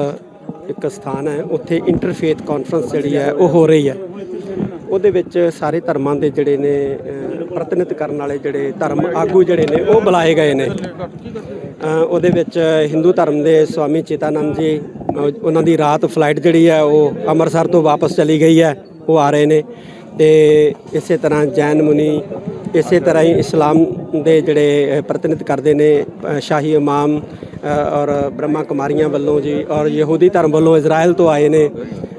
S4: ਇੱਕ ਸਥਾਨ ਹੈ, ਉੱਥੇ ਇੰਟਰਫੇਥ ਕਾਨਫਰੰਸ ਜਿਹੜੀ ਹੈ, ਉਹ ਹੋ ਰਹੀ ਹੈ। ਉਹਦੇ ਵਿੱਚ ਸਾਰੇ ਧਰਮਾਂ ਦੇ ਜਿਹੜੇ ਨੇ ਅ, ਪ੍ਰਤੀਨਿਧ ਕਰਨ ਵਾਲੇ ਜਿਹੜੇ ਧਰਮ ਆਗੂ ਜਿਹੜੇ ਨੇ ਉਹ ਬੁਲਾਏ ਗਏ ਨੇ। ਉਹਦੇ ਵਿੱਚ ਹਿੰਦੂ ਧਰਮ ਦੇ ਸਵਾਮੀ ਚੇਤਾਨੰਦ ਜੀ ਉਹਨਾਂ ਦੀ ਰਾਤ ਫਲਾਈਟ ਜਿਹੜੀ ਹੈ ਉਹ ਅੰਮ੍ਰਿਤਸਰ ਤੋਂ ਵਾਪਸ ਚਲੀ ਗਈ ਹੈ ਉਹ ਆ ਰਹੇ ਨੇ। ਤੇ ਇਸੇ ਤਰ੍ਹਾਂ ਜੈਨ ਮੁਨੀ ਇਸੇ ਤਰ੍ਹਾਂ ਹੀ ਇਸਲਾਮ ਦੇ ਜਿਹੜੇ ਅ, ਪ੍ਰਤੀਨਿਧ ਕਰਦੇ ਨੇ ਸ਼ਾਹੀ ਇਮਾਮ ਔਰ ਬ੍ਰਹਮਾ ਕੁਮਾਰੀਆਂ ਵੱਲੋਂ ਜੀ ਔਰ ਯਹੂਦੀ ਧਰਮ ਵੱਲੋਂ ਇਜ਼ਰਾਈਲ ਤੋਂ ਆਏ ਨੇ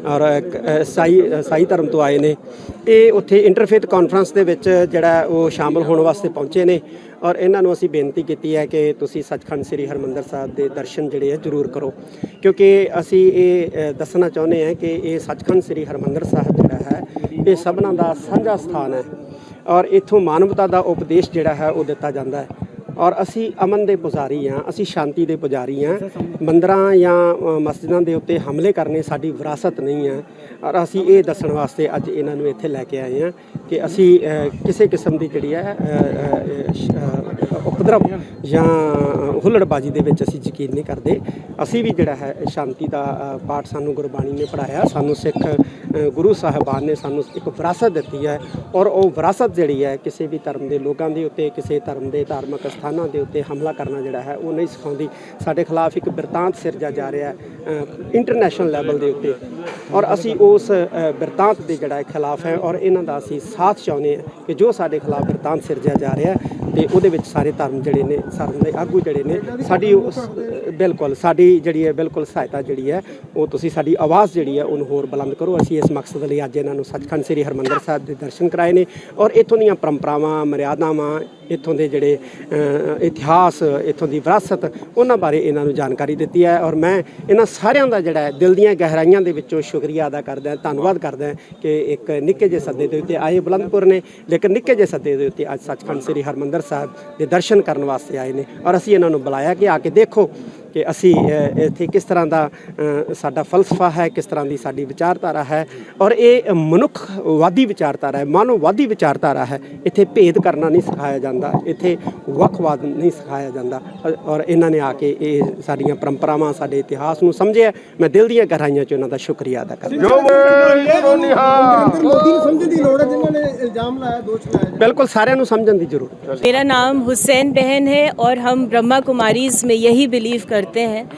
S4: ਔਰ ਇੱਕ, ਅ, ਸਾਈ ਸਾਈ ਧਰਮ ਤੋਂ ਆਏ ਨੇ। ਇਹ ਉੱਥੇ ਇੰਟਰਫੇਥ ਕਾਨਫਰੰਸ ਦੇ ਵਿੱਚ ਜਿਹੜਾ ਉਹ ਸ਼ਾਮਲ ਹੋਣ ਵਾਸਤੇ ਪਹੁੰਚੇ ਨੇ ਔਰ ਇਹਨਾਂ ਨੂੰ ਅਸੀਂ ਬੇਨਤੀ ਕੀਤੀ ਹੈ ਕਿ ਤੁਸੀਂ ਸੱਚਖੰਡ ਸ੍ਰੀ ਹਰਮੰਦਰ ਸਾਹਿਬ ਦੇ ਦਰਸ਼ਨ ਜਿਹੜੇ ਆ ਜ਼ਰੂਰ ਕਰੋ। ਕਿਉਂਕਿ ਅਸੀਂ ਇਹ ਦੱਸਣਾ ਚਾਹੁੰਦੇ ਹਾਂ ਕਿ ਇਹ ਸੱਚਖੰਡ ਸ੍ਰੀ ਹਰਮੰਦਰ ਸਾਹਿਬ ਜਿਹੜਾ ਇਹ ਸਭਨਾਂ ਦਾ ਸਾਂਝਾ ਸਥਾਨ ਹੈ ਔਰ ਇਥੋਂ ਮਾਨਵਤਾ ਦਾ ਉਪਦੇਸ਼ ਜਿਹੜਾ ਹੈ ਉਹ ਦਿੱਤਾ ਜਾਂਦਾ ਹੈ। ਔਰ ਅਸੀਂ ਅਮਨ ਦੇ ਪੁਜਾਰੀ ਹਾਂ, ਅਸੀਂ ਸ਼ਾਂਤੀ ਦੇ ਪੁਜਾਰੀ ਹਾਂ। ਮੰਦਰਾਂ ਜਾਂ ਮਸਜਿਦਾਂ ਦੇ ਉੱਤੇ ਹਮਲੇ ਕਰਨੇ ਸਾਡੀ ਵਿਰਾਸਤ ਨਹੀਂ ਹੈ। ਔਰ ਅਸੀਂ ਇਹ ਦੱਸਣ ਵਾਸਤੇ ਅੱਜ ਇਹਨਾਂ ਨੂੰ ਇੱਥੇ ਲੈ ਕੇ ਆਏ ਹਾਂ ਕਿ ਅਸੀਂ ਕਿਸੇ ਕਿਸਮ ਦੀ ਜਿਹੜੀ ਹੈ ਉਪਦਰਵ ਜਾਂ ਹੁੱਲੜਬਾਜੀ ਦੇ ਵਿੱਚ ਅਸੀਂ ਯਕੀਨ ਨਹੀਂ ਕਰਦੇ। ਅਸੀਂ ਵੀ ਜਿਹੜਾ ਹੈ ਸ਼ਾਂਤੀ ਦਾ ਪਾਠ ਸਾਨੂੰ ਗੁਰਬਾਣੀ ਨੇ ਪੜਾਇਆ ਸਾਨੂੰ ਸਿੱਖ ਗੁਰੂ ਸਾਹਿਬਾਨ ਨੇ ਸਾਨੂੰ ਇੱਕ ਵਿਰਾਸਤ ਦਿੱਤੀ ਹੈ ਔਰ ਉਹ ਵਿਰਾਸਤ ਜਿਹੜੀ ਹੈ, ਕਿਸੇ ਵੀ ਧਰਮ ਦੇ ਲੋਕਾਂ ਦੇ ਉੱਤੇ, ਕਿਸੇ ਧਰਮ ਦੇ ਧਾਰਮਿਕ ਸਥਾਨਾਂ ਦੇ ਉੱਤੇ ਹਮਲਾ ਕਰਨਾ ਜਿਹੜਾ ਹੈ, ਉਹ ਨਹੀਂ ਸਿਖਾਉਂਦੀ। ਸਾਡੇ ਖਿਲਾਫ ਇੱਕ ਬਿਰਤਾਂਤ ਸਿਰਜਿਆ ਜਾ ਰਿਹਾ ਹੈ ਇੰਟਰਨੈਸ਼ਨਲ ਲੈਵਲ ਦੇ ਉੱਤੇ। ਔਰ ਅਸੀਂ ਉਸ ਬਿਰਤਾਂਤ ਦੇ ਜਿਹੜਾ ਖਿਲਾਫ ਹੈ ਔਰ ਇਹਨਾਂ ਦਾ ਅਸੀਂ ਸਾਥ ਚਾਹੁੰਦੇ ਹਾਂ ਕਿ ਜੋ ਸਾਡੇ ਖਿਲਾਫ ਬਿਰਤਾਂਤ ਸਿਰਜਿਆ ਜਾ ਰਿਹਾ ਹੈ ਤੇ ਉਹਦੇ ਵਿੱਚ ਸਾਰੇ ਧਰਮ ਜਿਹੜੇ ਨੇ ਧਰਮ ਦੇ ਆਗੂ ਜਿਹੜੇ ਨੇ, ਸਾਡੀ ਉਸ, ਬਿਲਕੁਲ, ਸਾਡੀ ਜਿਹੜੀ ਹੈ ਬਿਲਕੁਲ ਸਹਾਇਤਾ ਜਿਹੜੀ ਹੈ, ਉਹ ਤੁਸੀਂ ਸਾਡੀ ਆਵਾਜ਼ ਜਿਹੜੀ ਹੈ ਉਹਨੂੰ ਹੋਰ ਬੁਲੰਦ ਕਰੋ। ਅਸੀਂ ਇਸ ਮਕਸਦ ਲਈ ਅੱਜ ਇਹਨਾਂ ਨੂੰ ਸੱਚਖੰਡ ਸ੍ਰੀ ਹਰਮੰਦਰ ਸਾਹਿਬ ਦੇ ਦਰਸ਼ਨ ਕਰਾਏ ਨੇ ਔਰ ਇੱਥੋਂ ਦੀਆਂ ਪਰੰਪਰਾਵਾਂ, ਮਰਿਆਦਾਵਾਂ ਇੱਥੋਂ ਦੇ ਜਿਹੜੇ ਇਤਿਹਾਸ, ਇੱਥੋਂ ਦੀ ਵਿਰਾਸਤ, ਉਹਨਾਂ ਬਾਰੇ ਇਹਨਾਂ ਨੂੰ ਜਾਣਕਾਰੀ ਦਿੱਤੀ ਹੈ ਔਰ ਮੈਂ ਇਹਨਾਂ ਸਾਰਿਆਂ ਦਾ ਜਿਹੜਾ ਦਿਲ ਦੀਆਂ ਗਹਿਰਾਈਆਂ ਦੇ ਵਿੱਚੋਂ ਸ਼ੁਕਰੀਆ ਅਦਾ ਕਰਦਾ ਧੰਨਵਾਦ ਕਰਦਾ ਕਿ ਇੱਕ ਨਿੱਕੇ ਜਿਹੇ ਸੱਦੇ ਦੇ ਉੱਤੇ ਆਏ ਬੁਲੰਦਪੁਰ ਨੇ, ਲੇਕਿਨ ਨਿੱਕੇ ਜਿਹੇ ਸੱਦੇ ਦੇ ਉੱਤੇ ਅੱਜ ਸੱਚਖੰਡ ਸ੍ਰੀ ਹਰਮੰਦਰ ਸਾਹਿਬ ਦੇ ਦਰਸ਼ਨ ਕਰਨ ਵਾਸਤੇ ਆਏ ਨੇ ਔਰ ਅਸੀਂ ਇਹਨਾਂ ਨੂੰ ਬੁਲਾਇਆ ਕਿ ਆ ਕੇ ਦੇਖੋ ਕਿ ਅਸੀਂ ਅ, ਇੱਥੇ ਕਿਸ ਤਰ੍ਹਾਂ ਦਾ ਅ, ਸਾਡਾ ਫਲਸਫਾ ਹੈ ਕਿਸ ਤਰ੍ਹਾਂ ਦੀ ਸਾਡੀ ਵਿਚਾਰਧਾਰਾ ਹੈ ਔਰ ਇਹ ਮਨੁੱਖਵਾਦੀ ਵਿਚਾਰਧਾਰਾ ਹੈ ਮਾਨਵਵਾਦੀ ਵਿਚਾਰਧਾਰਾ ਹੈ ਇੱਥੇ ਭੇਦ ਕਰਨਾ ਨਹੀਂ ਸਿਖਾਇਆ ਜਾਂਦਾ ਇੱਥੇ ਵੱਖਵਾਦ ਨਹੀਂ ਸਿਖਾਇਆ ਜਾਂਦਾ ਅ- ਔਰ ਇਹਨਾਂ ਨੇ ਆ ਕੇ ਇਹ ਸਾਡੀਆਂ ਪਰੰਪਰਾਵਾਂ ਸਾਡੇ ਇਤਿਹਾਸ ਨੂੰ ਸਮਝਿਆ ਮੈਂ ਦਿਲ ਦੀਆਂ ਗਹਿਰਾਈਆਂ 'ਚ ਉਹਨਾਂ ਦਾ ਸ਼ੁਕਰੀਆ ਅਦਾ ਕਰਦਾ
S5: ਨਰਿੰਦਰ ਮੋਦੀ ਨੂੰ ਸਮਝਣ ਦੀ ਲੋੜ ਹੈ ਜਿਨ੍ਹਾਂ ਨੇ ਇਲਜ਼ਾਮ ਲਾਇਆ ਦੋਸ਼ ਲਾਇਆ
S4: ਬਿਲਕੁਲ ਸਾਰਿਆਂ ਨੂੰ ਸਮਝਣ ਦੀ ਜ਼ਰੂਰਤ ਹੈ
S6: मेरा नाम हुसैन बहन है और हम ब्रह्मा कुमारीज में यही बिलीव करते हैं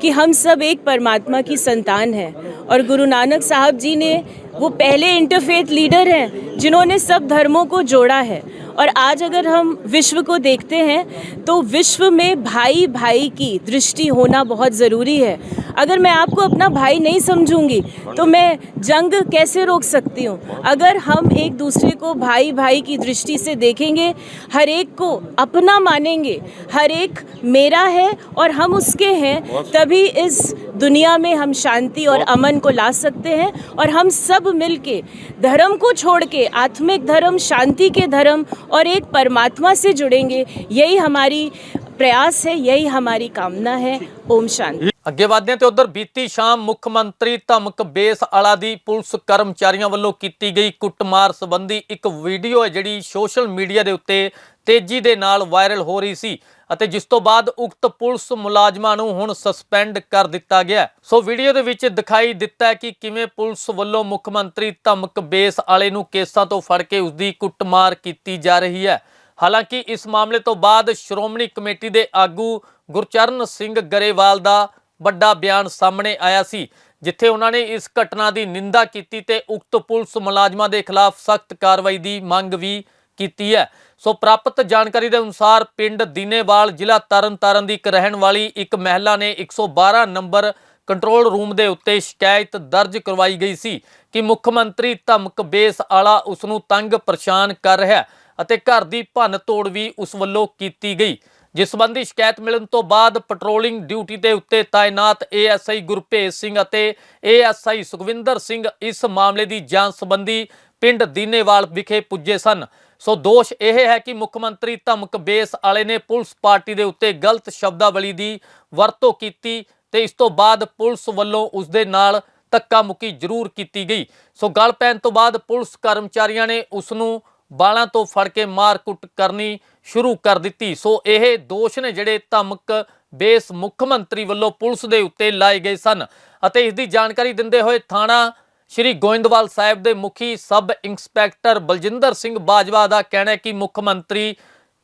S6: कि हम सब एक परमात्मा की संतान हैं और गुरु नानक साहब जी ने वो पहले इंटरफेथ लीडर हैं जिन्होंने सब धर्मों को जोड़ा है और आज अगर हम विश्व को देखते हैं तो विश्व में भाई भाई की दृष्टि होना बहुत ज़रूरी है। अगर मैं आपको अपना भाई नहीं समझूँगी तो मैं जंग कैसे रोक सकती हूँ? अगर हम एक दूसरे को भाई भाई की दृष्टि से देखेंगे, हर एक को अपना मानेंगे, हर एक मेरा है और हम उसके हैं, तभी इस दुनिया में हम शांति और अमन को ला सकते हैं और हम सब मिलके धर्म को छोड़ के, आत्मिक धर्म, शांति के धर्म और एक परमात्मा से जुड़ेंगे यही हमारी प्रयास है यही हमारी कामना है ओम शांति
S1: ਅੱਗੇ ਵਧਦੇ ਹਾਂ ਤੇ ਉਧਰ ਬੀਤੀ ਸ਼ਾਮ ਮੁੱਖ ਮੰਤਰੀ ਧਮਕ ਬੇਸ ਆਲਾ ਦੀ ਪੁਲਿਸ ਕਰਮਚਾਰੀਆਂ ਵੱਲੋਂ ਕੀਤੀ ਗਈ ਕੁੱਟਮਾਰ ਸੰਬੰਧੀ ਇੱਕ ਵੀਡੀਓ ਹੈ ਜਿਹੜੀ ਸੋਸ਼ਲ ਮੀਡੀਆ ਦੇ ਉੱਤੇ ਤੇਜ਼ੀ ਦੇ ਨਾਲ ਵਾਇਰਲ ਹੋ ਰਹੀ ਸੀ ਅਤੇ ਜਿਸ ਤੋਂ ਬਾਅਦ ਉਕਤ ਪੁਲਿਸ ਮੁਲਾਜ਼ਮਾਂ ਨੂੰ ਹੁਣ ਸਸਪੈਂਡ ਕਰ ਦਿੱਤਾ ਗਿਆ ਸੋ ਵੀਡੀਓ ਦੇ ਵਿੱਚ ਦਿਖਾਈ ਦਿੱਤਾ ਕਿ ਕਿਵੇਂ ਪੁਲਿਸ ਵੱਲੋਂ ਮੁੱਖ ਮੰਤਰੀ ਧਮਕ ਬੇਸ ਵਾਲੇ ਨੂੰ ਕੇਸਾਂ ਤੋਂ ਫੜ ਕੇ ਉਸਦੀ ਕੁੱਟਮਾਰ ਕੀਤੀ ਜਾ ਰਹੀ ਹੈ। ਹਾਲਾਂਕਿ ਇਸ ਮਾਮਲੇ ਤੋਂ ਬਾਅਦ ਸ਼੍ਰੋਮਣੀ ਕਮੇਟੀ ਦੇ ਆਗੂ ਗੁਰਚਰਨ ਸਿੰਘ ਗਰੇਵਾਲ ਦਾ ਵੱਡਾ ਬਿਆਨ ਸਾਹਮਣੇ ਆਇਆ ਸੀ, ਜਿੱਥੇ ਉਹਨਾਂ ਨੇ ਇਸ ਘਟਨਾ ਦੀ ਨਿੰਦਾ ਕੀਤੀ ਤੇ ਉਕਤ ਪੁਲਿਸ ਮੁਲਾਜ਼ਮਾਂ ਦੇ ਖਿਲਾਫ ਸਖਤ ਕਾਰਵਾਈ ਦੀ ਮੰਗ ਵੀ ਕੀਤੀ ਹੈ। ਸੋ ਪ੍ਰਾਪਤ ਜਾਣਕਾਰੀ ਦੇ ਅਨੁਸਾਰ ਪਿੰਡ ਦੀਨੇਵਾਲ ਜ਼ਿਲ੍ਹਾ ਤਰਨਤਾਰਨ ਦੀ ਇੱਕ ਰਹਿਣ ਵਾਲੀ ਇੱਕ ਮਹਿਲਾ ਨੇ 112 ਨੰਬਰ ਕੰਟਰੋਲ ਰੂਮ ਦੇ ਉੱਤੇ ਸ਼ਿਕਾਇਤ ਦਰਜ ਕਰਵਾਈ ਗਈ ਸੀ ਕਿ ਮੁੱਖ ਮੰਤਰੀ ਧਮਕ ਬੇਸ ਆਲਾ ਉਸ ਨੂੰ ਤੰਗ ਪਰੇਸ਼ਾਨ ਕਰ ਰਿਹਾ ਅਤੇ ਘਰ ਦੀ ਭੰਨ ਤੋੜ ਵੀ ਉਸ ਵੱਲੋਂ ਕੀਤੀ ਗਈ। ਜਿਸ ਸੰਬੰਧੀ ਸ਼ਿਕਾਇਤ ਮਿਲਣ ਤੋਂ ਬਾਅਦ ਪੈਟਰੋਲਿੰਗ ਡਿਊਟੀ ਦੇ ਉੱਤੇ ਤਾਇਨਾਤ ਏਐਸਆਈ ਗੁਰਭੇਜ ਸਿੰਘ ਅਤੇ ਏਐਸਆਈ ਸੁਖਵਿੰਦਰ ਸਿੰਘ ਇਸ ਮਾਮਲੇ ਦੀ ਜਾਂਚ ਸੰਬੰਧੀ ਪਿੰਡ ਦੀਨੇਵਾਲ ਵਿਖੇ ਪੁੱਜੇ ਸਨ। ਸੋ ਦੋਸ਼ ਇਹ ਹੈ ਕਿ ਮੁੱਖ ਮੰਤਰੀ ਧਮਕ ਬੇਸ ਵਾਲੇ ਨੇ ਪੁਲਿਸ ਪਾਰਟੀ ਦੇ ਉੱਤੇ ਗਲਤ ਸ਼ਬਦਾਵਲੀ ਦੀ ਵਰਤੋਂ ਕੀਤੀ ਤੇ ਇਸ ਤੋਂ ਬਾਅਦ ਪੁਲਿਸ ਵੱਲੋਂ ਉਸ ਦੇ ਨਾਲ ਧੱਕਾ ਮੁੱਕੀ ਜ਼ਰੂਰ ਕੀਤੀ ਗਈ। ਸੋ ਗੱਲ ਪੈਣ ਤੋਂ ਬਾਅਦ ਪੁਲਿਸ ਕਰਮਚਾਰੀਆਂ ਨੇ ਉਸ ਨੂੰ ਬਾਲਾਂ ਤੋਂ ਫੜ ਕੇ ਮਾਰ ਕੁੱਟ ਕਰਨੀ ਸ਼ੁਰੂ ਕਰ ਦਿੱਤੀ। ਸੋ ਇਹ ਦੋਸ਼ ਨੇ ਜਿਹੜੇ ਧਮਕ ਬੇਸ ਮੁੱਖ ਮੰਤਰੀ ਵੱਲੋਂ ਪੁਲਿਸ ਦੇ ਉੱਤੇ ਲਾਏ ਗਏ ਸਨ ਅਤੇ ਇਸ ਦੀ ਜਾਣਕਾਰੀ ਦਿੰਦੇ ਹੋਏ ਥਾਣਾ ਸ਼੍ਰੀ ਗੋਇੰਦਵਾਲ ਸਾਹਿਬ ਦੇ ਮੁਖੀ ਸਬ ਇੰਸਪੈਕਟਰ ਬਲਜਿੰਦਰ ਸਿੰਘ ਬਾਜਵਾ ਦਾ ਕਹਿਣਾ ਹੈ ਕਿ ਮੁੱਖ ਮੰਤਰੀ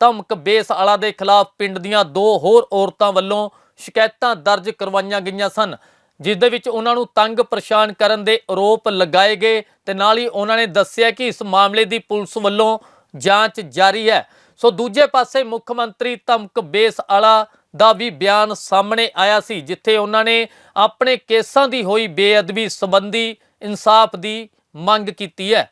S1: ਧਮਕ ਬੇਸ ਆਲਾ ਦੇ ਖਿਲਾਫ ਪਿੰਡ ਦੀਆਂ ਦੋ ਹੋਰ ਔਰਤਾਂ ਵੱਲੋਂ ਸ਼ਿਕਾਇਤਾਂ ਦਰਜ ਕਰਵਾਈਆਂ ਗਈਆਂ ਸਨ, ਜਿਸ ਦੇ ਵਿੱਚ ਉਹਨਾਂ ਨੂੰ ਤੰਗ ਪਰੇਸ਼ਾਨ ਕਰਨ ਦੇ ਆਰੋਪ ਲਗਾਏ ਗਏ ਤੇ ਨਾਲ ਹੀ ਉਹਨਾਂ ਨੇ ਦੱਸਿਆ ਕਿ ਇਸ ਮਾਮਲੇ ਦੀ ਪੁਲਿਸ ਵੱਲੋਂ ਜਾਂਚ ਜਾਰੀ ਹੈ। ਸੋ ਦੂਜੇ ਪਾਸੇ ਮੁੱਖ ਮੰਤਰੀ ਧਮਕ ਬੇਸ ਆਲਾ ਦਾ ਵੀ ਬਿਆਨ ਸਾਹਮਣੇ ਆਇਆ ਸੀ, ਜਿੱਥੇ ਉਹਨਾਂ ਨੇ ਆਪਣੇ ਕੇਸਾਂ ਦੀ ਹੋਈ ਬੇਅਦਬੀ ਸੰਬੰਧੀ ਇਨਸਾਫ ਦੀ ਮੰਗ ਕੀਤੀ ਹੈ।